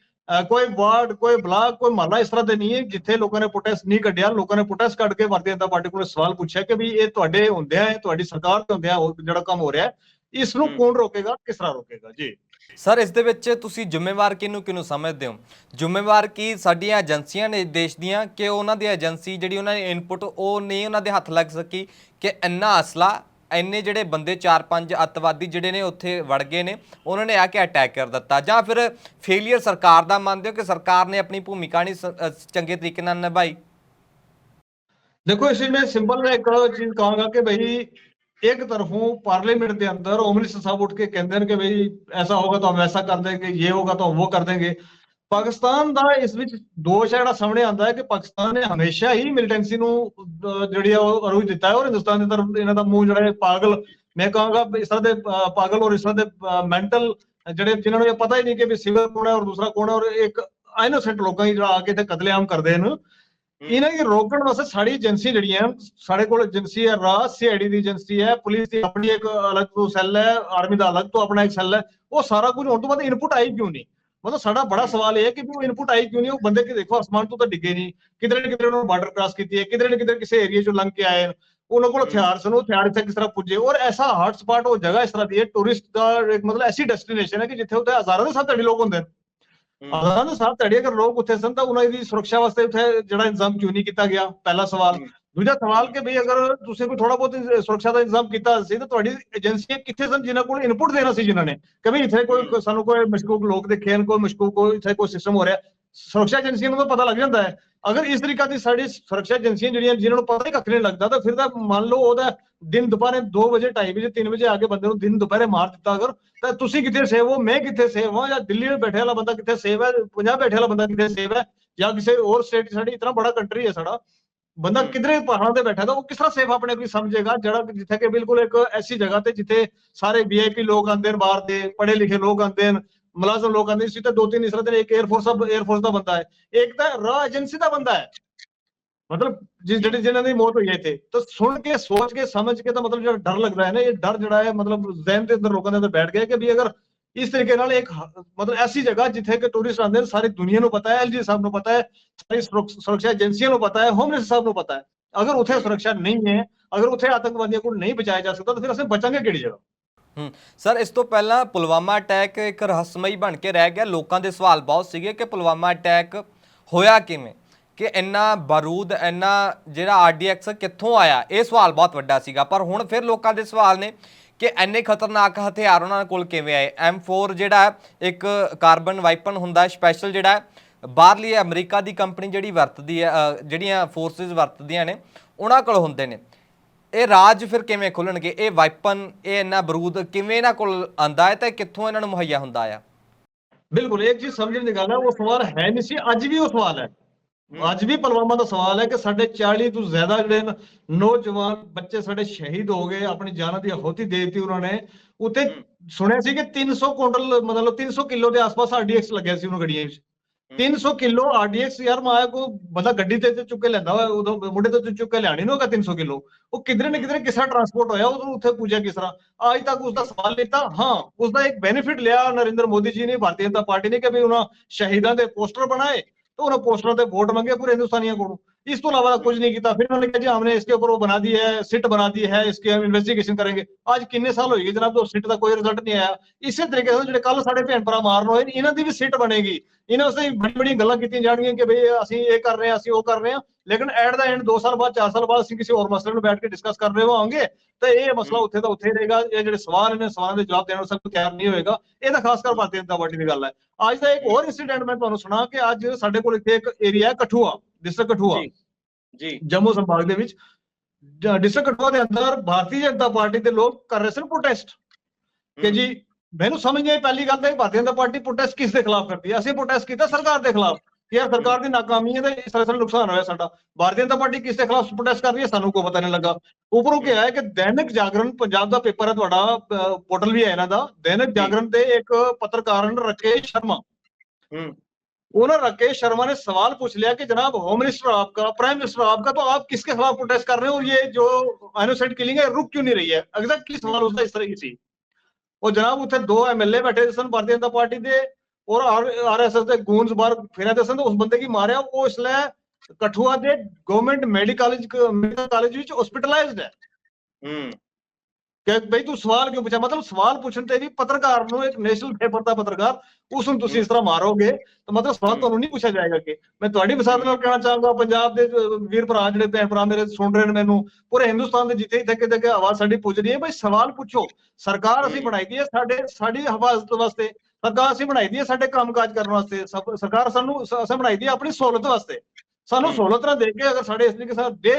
ਕੋਈ ਵਾਰਡ ਕੋਈ ਬਲਾਕ ਕੋਈ ਮਹੱਲਾ ਇਸ ਤਰ੍ਹਾਂ ਦੇ ਨਹੀਂ ਹੈ ਜਿੱਥੇ ਲੋਕਾਂ ਨੇ ਪ੍ਰੋਟੈਸਟ ਨਹੀਂ ਕੱਢਿਆ। ਲੋਕਾਂ ਨੇ ਪ੍ਰੋਟੈਸਟ ਕੱਢ ਕੇ ਭਾਰਤੀ ਜਨਤਾ ਪਾਰਟੀ ਕੋਲ ਸਵਾਲ ਪੁੱਛਿਆ ਕਿ ਵੀ ਇਹ ਤੁਹਾਡੇ ਹੁੰਦਿਆਂ ਹੈ ਤੁਹਾਡੀ ਸਰਕਾਰ ਦੇ ਹੁੰਦਿਆਂ ਹੋ- ਜਿਹੜਾ ਕੰਮ ਹੋ ਰਿਹਾ ਇਸ ਨੂੰ। ਕੌਣ ਰੋਕੇਗਾ ਕਿਸ ਤਰ੍ਹਾਂ ਰੋਕੇਗਾ? ਜੀ। ਸਰ ਇਸ ਦੇ ਵਿੱਚ ਤੁਸੀਂ ਜ਼ਿੰਮੇਵਾਰ ਕਿਹਨੂੰ ਕਿਹਨੂੰ ਸਮਝਦੇ ਹੋ? ਜ਼ਿੰਮੇਵਾਰ ਕੀ ਸਾਡੀਆਂ ਏਜੰਸੀਆਂ ਨੇ ਦੇਸ਼ ਦੀਆਂ ਕਿ ਉਹਨਾਂ ਦੀ ਏਜੰਸੀ ਜਿਹੜੀ ਉਹਨਾਂ ਦੀ ਇਨਪੁਟ ਉਹ ਨਹੀਂ ਉਹਨਾਂ ਦੇ ਹੱਥ ਲੱਗ ਸਕੀ ਕਿ ਇੰਨਾ ਅਸਲਾ ਇੰਨੇ ਜਿਹੜੇ ਬੰਦੇ 4-5 ਅੱਤਵਾਦੀ ਜਿਹੜੇ ਨੇ ਉੱਥੇ ਵੜ ਗਏ ਨੇ ਉਹਨਾਂ ਨੇ ਆ ਕੇ ਅਟੈਕ ਕਰ ਦਿੱਤਾ ਜਾਂ ਫਿਰ ਫੇਲਿਅਰ ਸਰਕਾਰ ਦਾ ਮੰਨਦੇ ਹੋ ਕਿ ਸਰਕਾਰ ਨੇ ਆਪਣੀ ਭੂਮਿਕਾ ਨਹੀਂ ਸ- ਅ, ਚੰਗੇ ਤਰੀਕੇ ਨਾਲ ਨਿਭਾਈ देखो इसमें मैं सिंपल एक चीज कहूंगा कि भाई एक तरफों पार्लियामेंट के अंदर होम मिनिस्टर साहब उठ के कहते हैं कि भाई ऐसा होगा तो हम वैसा कर देंगे ये होगा तो हम वो कर देंगे ਪਾਕਿਸਤਾਨ ਦਾ ਇਸ ਵਿੱਚ ਦੋਸ਼ ਹੈ ਜਿਹੜਾ ਸਾਹਮਣੇ ਆਉਂਦਾ ਹੈ ਕਿ ਪਾਕਿਸਤਾਨ ਨੇ ਹਮੇਸ਼ਾ ਹੀ ਮਿਲੀਟੈਂਸੀ ਨੂੰ ਜਿਹੜੀ ਆ ਉਹ ਅਰੂਜ ਦਿੱਤਾ ਹੈ ਔਰ ਹਿੰਦੁਸਤਾਨ ਦੇ ਤਰਫ ਇਹਨਾਂ ਦਾ ਮੂੰਹ ਜਿਹੜਾ ਹੈ ਪਾਗਲ ਮੈਂ ਕਹਾਂਗਾ ਇਸ ਤਰ੍ਹਾਂ ਦੇ ਪਾਗਲ ਔਰ ਇਸ ਤਰ੍ਹਾਂ ਦੇ ਮੈਂਟਲ ਜਿਹੜੇ ਜਿਨ੍ਹਾਂ ਨੂੰ ਇਹ ਪਤਾ ਹੀ ਨਹੀਂ ਕਿ ਵੀ ਸਿਵਲ ਕੌਣ ਹੈ ਔਰ ਦੂਸਰਾ ਕੌਣ ਹੈ ਔਰ ਇੱਕ ਇਨੋਸੈਂਟ ਲੋਕਾਂ ਹੀ ਜਿਹੜਾ ਆ ਕੇ ਇੱਥੇ ਕਤਲੇਆਮ ਕਰਦੇ ਨੇ ਇਹਨਾਂ ਦੀ ਰੋਕਣ ਵਾਸਤੇ ਸਾਡੀ ਏਜੰਸੀ ਜਿਹੜੀਆਂ ਹਨ, ਸਾਡੇ ਕੋਲ ਏਜੰਸੀ ਹੈ ਰਾ ਸੀਆਈਡੀ ਦੀ ਏਜੰਸੀ ਹੈ ਪੁਲਿਸ ਦੀ ਆਪਣੀ ਇੱਕ ਅਲੱਗ ਤੋਂ ਸੈੱਲ ਹੈ ਆਰਮੀ ਦਾ ਅਲੱਗ ਤੋਂ ਆਪਣਾ ਇੱਕ ਸੈੱਲ ਹੈ ਉਹ ਸਾਰਾ ਕੁਝ ਹੋਣ ਤੋਂ ਬਾਅਦ ਇਨਪੁਟ ਆਈ ਕਿਉਂ ਨਹੀਂ? ਮਤਲਬ ਸਾਡਾ ਬੜਾ ਸਵਾਲ ਇਹ ਹੈ ਕਿ ਉਹ ਇਨਪੁਟ ਆਈ ਕਿਉਂ ਨਹੀਂ ਉਹ ਬੰਦੇ ਕਿ ਦੇਖੋ ਅਸਮਾਨ ਤੋਂ ਤਾਂ ਡਿੱਗੇ ਨਹੀਂ। ਕਿਧਰੇ ਨਾ ਕਿਧਰੇ ਉਹਨਾਂ ਬਾਰਡਰ ਕ੍ਰਾਸ ਕੀਤੀ ਹੈ ਕਿਧਰੇ ਨਾ ਕਿਧਰੇ ਕਿਸੇ ਏਰੀਆ ਚੋਂ ਲੰਘ ਕੇ ਆਏ ਉਹਨਾਂ ਕੋਲ ਹਥਿਆਰ ਸਨ ਉਹ ਹਥਿਆਰ ਇੱਥੇ ਕਿਸ ਤਰ੍ਹਾਂ ਪੁੱਜੇ? ਔਰ ਐਸਾ ਹੌਟ ਸਪਾਟ ਉਹ ਜਗ੍ਹਾ ਇਸ ਤਰ੍ਹਾਂ ਦੀ ਹੈ ਟੂਰਿਸਟ ਦਾ ਇੱਕ ਮਤਲਬ ਐਸੀ ਡੈਸਟੀਨੇਸ਼ਨ ਹੈ ਕਿ ਜਿੱਥੇ ਉੱਤੇ ਹਜ਼ਾਰਾਂ ਦੇ ਸਾਥ ਲੋਕ ਹੁੰਦੇ ਨੇ ਹਜ਼ਾਰਾਂ ਦੇ ਸਾਥ ਧੜੇ ਅਗਰ ਲੋਕ ਉੱਥੇ ਸਨ ਤਾਂ ਉਹਨਾਂ ਦੀ ਸੁਰੱਖਿਆ ਵਾਸਤੇ ਉੱਥੇ ਜਿਹੜਾ ਇੰਤਜ਼ਾਮ ਕਿਉਂ ਨਹੀਂ ਕੀਤਾ ਗਿਆ? ਪਹਿਲਾ ਸਵਾਲ। ਦੂਜਾ ਸਵਾਲ ਕਿ ਵੀ ਅਗਰ ਤੁਸੀਂ ਕੋਈ ਥੋੜਾ ਬਹੁਤ ਸੁਰੱਖਿਆ ਦਾ ਇੰਤਜ਼ਾਮ ਕੀਤਾ ਸੀ, ਤਾਂ ਤੁਹਾਡੀ ਏਜੰਸੀਆਂ ਕਿੱਥੇ ਸਨ ਜਿਨ੍ਹਾਂ ਕੋਲ ਇਨਪੁਟ ਦੇਣਾ ਸੀ ਜਿਨ੍ਹਾਂ ਨੇ? ਕਿ ਇੱਥੇ ਕੋਈ ਸਾਨੂੰ ਕੋਈ ਮਸ਼ਕੂਕ ਲੋਕ ਦੇਖੇ ਹਨ, ਕੋਈ ਮਸ਼ਕੂਕ, ਕੋਈ ਇੱਥੇ ਕੋਈ ਸਿਸਟਮ ਹੋ ਰਿਹਾ। ਸੁਰੱਖਿਆ ਏਜੰਸੀਆਂ ਨੂੰ ਤਾਂ ਪਤਾ ਲੱਗ ਜਾਂਦਾ ਹੈ। ਅਗਰ ਇਸ ਤਰੀਕਾ ਦੀ ਸਾਡੀ ਸੁਰੱਖਿਆ ਏਜੰਸੀਆਂ ਜਿਹੜੀਆਂ ਜਿਨ੍ਹਾਂ ਨੂੰ ਪਤਾ ਹੀ ਕੱਖ ਨਹੀਂ ਲੱਗਦਾ, ਤਾਂ ਫਿਰ ਤਾਂ ਮੰਨ ਲਓ ਉਹਦਾ ਦਿਨ ਦੁਪਹਿਰੇ 2 ਵਜੇ 2:30 ਵਜੇ 3 ਵਜੇ ਆ ਕੇ ਬੰਦੇ ਨੂੰ ਦਿਨ ਦੁਪਹਿਰੇ ਮਾਰ ਦਿੱਤਾ ਅਗਰ, ਤਾਂ ਤੁਸੀਂ ਕਿੱਥੇ ਸੇਵ ਹੋ? ਮੈਂ ਕਿੱਥੇ ਸੇਵ ਹਾਂ? ਜਾਂ ਦਿੱਲੀ ਵਿੱਚ ਬੈਠੇ ਵਾਲਾ ਬੰਦਾ ਕਿੱਥੇ ਸੇਵ ਹੈ? ਪੰਜਾਬ ਬੈਠੇ ਵਾਲਾ ਬੰਦਾ ਕਿੱਥੇ ਸੇਵ ਹੈ? ਜਾਂ ਕਿਸੇ ਹੋਰ ਸਟੇਟ ਸਾਡੀ ਇਤਨਾ ਬੜਾ ਕੰਟਰੀ ਹੈ ਸਾਡਾ। ਬੰਦਾ ਹਮ। ਕਿਧਰੇ ਪਹਾੜਾਂ ਤੇ ਬੈਠਾ ਤਾਂ ਉਹ ਕਿਸ ਤਰ੍ਹਾਂ ਸੇਫ ਆਪਣੇ ਆਪ ਨੂੰ ਸਮਝੇਗਾ ਜਿਹੜਾ ਕਿ ਜਿੱਥੇ ਕਿ ਬਿਲਕੁਲ ਇੱਕ ਐਸੀ ਜਗ੍ਹਾ ਤੇ ਜਿੱਥੇ ਸਾਰੇ ਵੀਆਈਪੀ ਲੋਕ ਆਉਂਦੇ ਨੇ ਬਾਹਰ ਦੇ ਪੜ੍ਹੇ ਲਿਖੇ ਲੋਕ ਆਉਂਦੇ ਨੇ ਮੁਲਾਜ਼ਮ ਲੋਕ ਆਉਂਦੇ ਨੇ ਸੀ ਤਾਂ ਦੋ ਤਿੰਨ ਇਸ ਤਰ੍ਹਾਂ ਦੇ ਨੇ, ਇੱਕ 에ਅਰਫੋਰਸ ਦਾ 에ਅਰਫੋਰਸ ਦਾ ਬੰਦਾ ਹੈ ਇੱਕ ਤਾਂ ਰਾ ਏਜੰਸੀ ਦਾ ਬੰਦਾ ਹੈ ਮਤਲਬ ਜਿ- ਜਿਹੜੇ ਜਿਨ੍ਹਾਂ ਦੀ ਮੌਤ ਹੋਈ ਹੈ ਇੱਥੇ ਤਾਂ ਸੁਣ ਕੇ ਸੋਚ ਕੇ ਸਮਝ ਕੇ ਤਾਂ ਮਤਲਬ ਜਿਹੜਾ ਡਰ ਲੱਗਦਾ ਹੈ ਨਾ ਇਹ ਡਰ ਜਿਹੜਾ ਹੈ ਮਤਲਬ ਜ਼ਹਿਨ ਦੇ ਅੰਦਰ ਲੋਕਾਂ ਦੇ ਅੰਦਰ ਬੈਠ ਗਿਆ ਕਿ ਵੀ ਅਗਰ ਇਸ ਤਰੀਕੇ ਨਾਲ ਇੱਕ ਮਤਲਬ ਐਸੀ ਜਗ੍ਹਾ ਜਿੱਥੇ ਕਿ ਟੂਰਿਸਟ ਆਉਂਦੇ ਨੇ, ਸਾਰੀ ਦੁਨੀਆ ਨੂੰ ਪਤਾ ਹੈ ਐਲਜੀ ਸਾਹਿਬ ਨੂੰ ਪਤਾ ਹੈ, ਸਾਰੀ ਸੁਰੱਖਿਆ ਏਜੰਸੀਆਂ ਨੂੰ ਪਤਾ ਹੈ ਹੋਮ ਮਿਨਿਸਟਰ ਸਾਹਿਬ ਨੂੰ ਪਤਾ ਹੈ। ਅਗਰ ਉੱਥੇ ਸੁਰੱਖਿਆ ਨਹੀਂ ਹੈ, ਅਗਰ ਉੱਥੇ ਆਤੰਕਵਾਦੀਆਂ ਕੋਲ ਨਹੀਂ ਬਚਾਇਆ ਜਾ ਸਕਦਾ, ਤਾਂ ਫਿਰ ਅਸੀਂ ਬਚਾਂਗੇ ਕਿਹੜੀ ਜਗ੍ਹਾ? ਸਰ, ਇਸ ਤੋਂ ਪਹਿਲਾਂ ਪੁਲਵਾਮਾ ਅਟੈਕ ਇੱਕ ਰਹੱਸਮਈ ਬਣ ਕੇ ਰਹਿ ਗਿਆ। ਲੋਕਾਂ ਦੇ ਸਵਾਲ ਬਹੁਤ ਸੀਗੇ ਕਿ ਪੁਲਵਾਮਾ ਅਟੈਕ ਹੋਇਆ ਕਿਵੇਂ? ਕਿ ਇੰਨਾ ਬਾਰੂਦ, ਇੰਨਾ ਜਿਹੜਾ ਆਰਡੀਐਕਸ ਕਿੱਥੋਂ ਆਇਆ? ਇਹ ਸਵਾਲ ਬਹੁਤ ਵੱਡਾ ਸੀਗਾ। ਪਰ ਹੁਣ ਫਿਰ ਲੋਕਾਂ ਦੇ ਸਵਾਲ ਨੇ ਕਿ ਇੰਨੇ ਖਤਰਨਾਕ ਹਥਿਆਰ ਉਹਨਾਂ ਕੋਲ ਕਿਵੇਂ ਆਏ? M4 ਜਿਹੜਾ ਇੱਕ ਕਾਰਬਨ ਵਾਈਪਨ ਹੁੰਦਾ ਸਪੈਸ਼ਲ ਜਿਹੜਾ, ਬਾਹਰਲੀ ਅਮਰੀਕਾ ਦੀ ਕੰਪਨੀ ਜਿਹੜੀ ਵਰਤਦੀ ਹੈ ਜਿਹੜੀਆਂ ਫੋਰਸਿਸ ਵਰਤਦੀਆਂ ਨੇ, ਉਹਨਾਂ ਕੋਲ ਹੁੰਦੇ ਨੇ। ਇਹ ਰਾਜ ਫਿਰ ਕਿਵੇਂ ਖੁੱਲਣਗੇ? ਇਹ ਵਾਈਪਨ ਇਹ ਇੰਨਾ ਬਰੂਦ ਕਿਵੇਂ ਇਹਨਾਂ ਕੋਲ ਆਂਦਾ ਹੈ ਤੇ ਕਿੱਥੋਂ ਇਹਨਾਂ ਨੂੰ ਮੁਹੱਈਆ ਹੁੰਦਾ ਆ? ਬਿਲਕੁਲ, ਇੱਕ ਚੀਜ਼ ਸਮਝਣ ਦੀ ਗੱਲ ਹੈ, ਉਹ ਸਵਾਲ ਹੈ ਨਹੀਂ ਸੀ, ਅੱਜ ਵੀ ਉਹ ਸਵਾਲ ਹੈ। ਅੱਜ ਵੀ ਪੁਲਵਾਮਾ ਦਾ ਸਵਾਲ ਹੈ ਕਿ ਸਾਡੇ 40 ਤੋਂ ਜ਼ਿਆਦਾ ਜਿਹੜੇ ਨੌਜਵਾਨ ਬੱਚੇ ਸਾਡੇ ਸ਼ਹੀਦ ਹੋ ਗਏ ਆਪਣੀ ਜਾਨਾਂ ਦੀ ਆਹੂਤੀ ਦੇ ਦਿੱਤੀ ਉਹਨਾਂ ਨੇ। ਉੱਤੇ ਸੁਣਿਆ ਸੀ ਕਿ 300 ਕੁਇੰਟਲ ਮਤਲਬ 300 ਕਿਲੋ ਦੇ ਆਸ-ਪਾਸ ਆਰਡੀਐਕਸ ਲੱਗਿਆ ਸੀ ਉਹਨਾਂ ਗੱਡੀਆਂ ਵਿੱਚ। 300 ਕਿਲੋ ਆਰਡੀਐਕਸ ਯਾਰ ਮਾਇਆ ਕੋ ਬੰਦਾ ਗੱਡੀ ਤੇ ਚੁੱਕ ਕੇ ਲੈਂਦਾ ਹੋਇਆ ਉਦੋਂ ਮੁੰਡੇ ਤੋਂ ਚੁੱਕ ਕੇ ਲਿਆਣੀ ਨਾ ਹੋਗਾ 300 ਕਿਲੋ। ਉਹ ਕਿਧਰੇ ਨਾ ਕਿਧਰੇ ਕਿਸ ਟਰਾਂਸਪੋਰਟ ਹੋਇਆ ਉਹਨੂੰ ਉੱਥੇ ਪੂਜਿਆ ਕਿਸ ਤਰ੍ਹਾਂ। ਅੱਜ ਤੱਕ ਉਸ ਦਾ ਸਵਾਲ ਨਹੀਂ ਤਾਂ ਹਾਂ ਉਸ ਦਾ ਇੱਕ ਬੈਨੀਫਿਟ ਲਿਆ ਨਰਿੰਦਰ ਮੋਦੀ ਜੀ ਨੇ ਭਾਰਤੀ ਜਨਤਾ ਪਾਰਟੀ ਨੇ ਕਿ ਵੀ ਉਹਨਾਂ ਸ਼ਹੀਦਾਂ ਦੇ ਪੋਸਟਰ ਬਣਾਏ। ਉਹਨਾਂ ਪੋਸਟਰਾਂ ਤੇ ਵੋਟ ਮੰਗੇ ਪੂਰੇ ਹਿੰਦੁਸਤਾਨੀਆਂ ਕੋਲੋਂ। इस तो अलावा कुछ नहीं किया फिर उन्होंने कहा जी हमने इसके ऊपर वो बना दी है सिट बना दी है इसकी हम इन्वेस्टिगेशन करेंगे आज किन्ने साल होएगी जनाब तो सिट का कोई रिजल्ट नहीं आया इसी तरीके से ਜਿਹੜੇ ਕੱਲ ਸਾਡੇ ਭੈਣ ਭਰਾ ਮਾਰਨ ਹੋਏ ਨੇ, ਇਹਨਾਂ ਦੀ ਵੀ ਸਿਟ ਬਣੇਗੀ ਇਹਨਾਂ ਉਸੇ ਬੜੀ ਬੜੀ ਗੱਲਾਂ ਕੀਤੀਆਂ ਜਾਣਗੀਆਂ ਕਿ ਭਈ ਅਸੀਂ ਇਹ ਕਰ ਰਹੇ ਹਾਂ ਅਸੀਂ ਉਹ ਕਰ ਰਹੇ ਹਾਂ ਲੇਕਿਨ ਐਟ ਦਾ ਐਂਡ 2 ਸਾਲ ਬਾਅਦ 4 ਸਾਲ ਬਾਅਦ ਅਸੀਂ ਕਿਸੇ ਹੋਰ ਮਸਲੇ ਨੂੰ ਬੈਠ ਕੇ ਡਿਸਕਸ ਕਰ ਰਹੇ ਹੋਵਾਂਗੇ ਤੇ ਇਹ ਮਸਲਾ ਉੱਥੇ ਦਾ ਉੱਥੇ ਹੀ ਰਹੇਗਾ ਇਹ ਜਿਹੜੇ ਸਵਾਲ ਨੇ ਸਵਾਲਾਂ ਦੇ ਜਵਾਬ ਦੇਣ ਨੂੰ ਸਭ ਤਿਆਰ ਨਹੀਂ ਹੋਏਗਾ ਇਹ ਤਾਂ ਖਾਸ ਕਰ ਭਾਰਤੀ ਜਨਤਾ ਪਾਰਟੀ ਦੀ ਗੱਲ ਹੈ ਅੱਜ ਦਾ ਇੱਕ ਹੋਰ ਇਨਸੀਡੈਂਟ ਮੈਂ ਤੁਹਾਨੂੰ ਸੁਣਾ ਕਿ ਅੱਜ ਸਾਡੇ ਕੋਲ ਇੱਥੇ ਇੱਕ ਏਰੀਆ ਹੈ ਕਠੂਆ ਡਿਸਟ੍ਰਿਕਟ ਕਠੂਆ। ਜੀ। ਜੰਮੂ ਸੰਭਾਗ ਦੇ ਵਿੱਚ। ਡਿਸਟ੍ਰਿਕਟ ਕਠੂਆ ਦੇ ਅੰਦਰ ਭਾਰਤੀ ਜਨਤਾ ਪਾਰਟੀ ਦੇ ਲੋਕ ਕਰ ਰਹੇ ਸਨ ਪ੍ਰੋਟੈਸਟ ਕਿ ਜੀ ਮੈਨੂੰ ਸਮਝ ਨਹੀਂ ਪਹਿਲੀ ਗੱਲ ਤਾਂ ਇਹ ਭਾਰਤੀ ਜਨਤਾ ਪਾਰਟੀ ਪ੍ਰੋਟੈਸਟ ਕਿਸ ਦੇ ਖਿਲਾਫ ਕਰਦੀ ਹੈ ਅਸੀਂ ਪ੍ਰੋਟੈਸਟ ਕੀਤਾ ਸਰਕਾਰ ਦੇ ਖਿਲਾਫ। ਕਿ ਯਾਰ ਸਰਕਾਰ ਦੀ ਨਾਕਾਮੀ ਹੈ ਤੇ ਇਸ ਤਰ੍ਹਾਂ ਦਾ ਨੁਕਸਾਨ ਹੋਇਆ ਸਾਡਾ। ਭਾਰਤੀ ਜਨਤਾ ਪਾਰਟੀ ਕਿਸ ਦੇ ਖਿਲਾਫ ਪ੍ਰੋਟੈਸਟ ਕਰ ਰਹੀ ਹੈ ਸਾਨੂੰ ਕੋਈ ਪਤਾ ਨਹੀਂ ਲੱਗਾ। ਉੱਪਰੋਂ ਕੀ ਹੈ ਕਿ ਦੈਨਿਕ ਜਾਗਰਣ ਪੰਜਾਬ ਦਾ ਪੇਪਰ ਹੈ ਤੁਹਾਡਾ ਪੋਰਟਲ ਵੀ ਹੈ ਇਹਨਾਂ ਦਾ। ਦੈਨਿਕ ਜਾਗਰਣ ਤੇ ਇੱਕ ਪੱਤਰਕਾਰ ਰਾਕੇਸ਼ ਸ਼ਰਮਾ। वो राकेश शर्मा ने सवाल पूछ लिया कि जनाब होम मिनिस्टर आपका प्राइम मिनिस्टर आपका तो आप किसके खिलाफ प्रोटेस्ट कर रहे हो? और ये जो एनोसेंट किलिंग है, रुक क्यों नहीं रही है? एग्जैक्ट सवाल उसका इस तरीके से? और जनाब उसे दो एमएलए बैठे सन भारतीय जनता पार्टी के, और आर एस एस के गूंज बार फिरा सन तो उस बंदे की मारे वो इसलिए कठुआ के government medical college medical college hospitalized है। हम्म। ਕਿ ਬਈ ਤੂੰ ਸਵਾਲ ਕਿਉਂ ਪੁੱਛਿਆ? ਮਤਲਬ ਸਵਾਲ ਪੁੱਛਣ ਤੇ ਵੀ ਪੱਤਰਕਾਰ ਨੂੰ ਇੱਕ ਨੈਸ਼ਨਲ ਪੇਪਰ ਦਾ ਪੱਤਰਕਾਰ ਉਸ ਨੂੰ ਤੁਸੀਂ ਇਸ ਤਰ੍ਹਾਂ ਮਾਰੋਗੇ ਤਾਂ ਮਤਲਬ ਸਵਾਲ ਤੁਹਾਨੂੰ ਨਹੀਂ ਪੁੱਛਿਆ ਜਾਏਗਾ ਕਿ ਮੈਂ ਤੁਹਾਡੀ ਮਿਸਾਲ ਨਾਲ ਕਹਿਣਾ ਚਾਹਾਂਗਾ ਪੰਜਾਬ ਦੇ ਵੀਰ ਭਰਾ ਜਿਹੜੇ ਭੈਣ ਭਰਾ ਮੇਰੇ ਸੁਣ ਰਹੇ ਨੇ ਮੈਨੂੰ ਪੂਰੇ ਹਿੰਦੁਸਤਾਨ ਦੇ ਜਿੱਥੇ ਜਿੱਥੇ ਕਿਤੇ ਆਵਾਜ਼ ਸਾਡੀ ਪੁੱਜ ਰਹੀ ਹੈ ਬਈ ਸਵਾਲ ਪੁੱਛੋ। ਸਰਕਾਰ ਅਸੀਂ। ਬਣਾਈ ਦੀ ਹੈ ਸਾਡੇ ਸਾਡੀ ਹਫਾਜ਼ਤ ਵਾਸਤੇ ਸਰਕਾਰ ਅਸੀਂ ਬਣਾਈ ਦੀ ਹੈ ਸਾਡੇ ਕੰਮਕਾਜ ਕਰਨ ਵਾਸਤੇ ਸਰਕਾਰ ਸਾਨੂੰ ਅਸੀਂ ਬਣਾਈ ਦੀ ਹੈ ਆਪਣੀ ਸਹੂਲਤ ਵਾਸਤੇ। ਸਾਨੂੰ। ਸਹੂਲਤ ਨਾ ਦੇ ਕੇ ਅਗਰ ਸਾਡੇ ਇਸ ਤਰੀਕੇ ਨਾਲ ਡੇ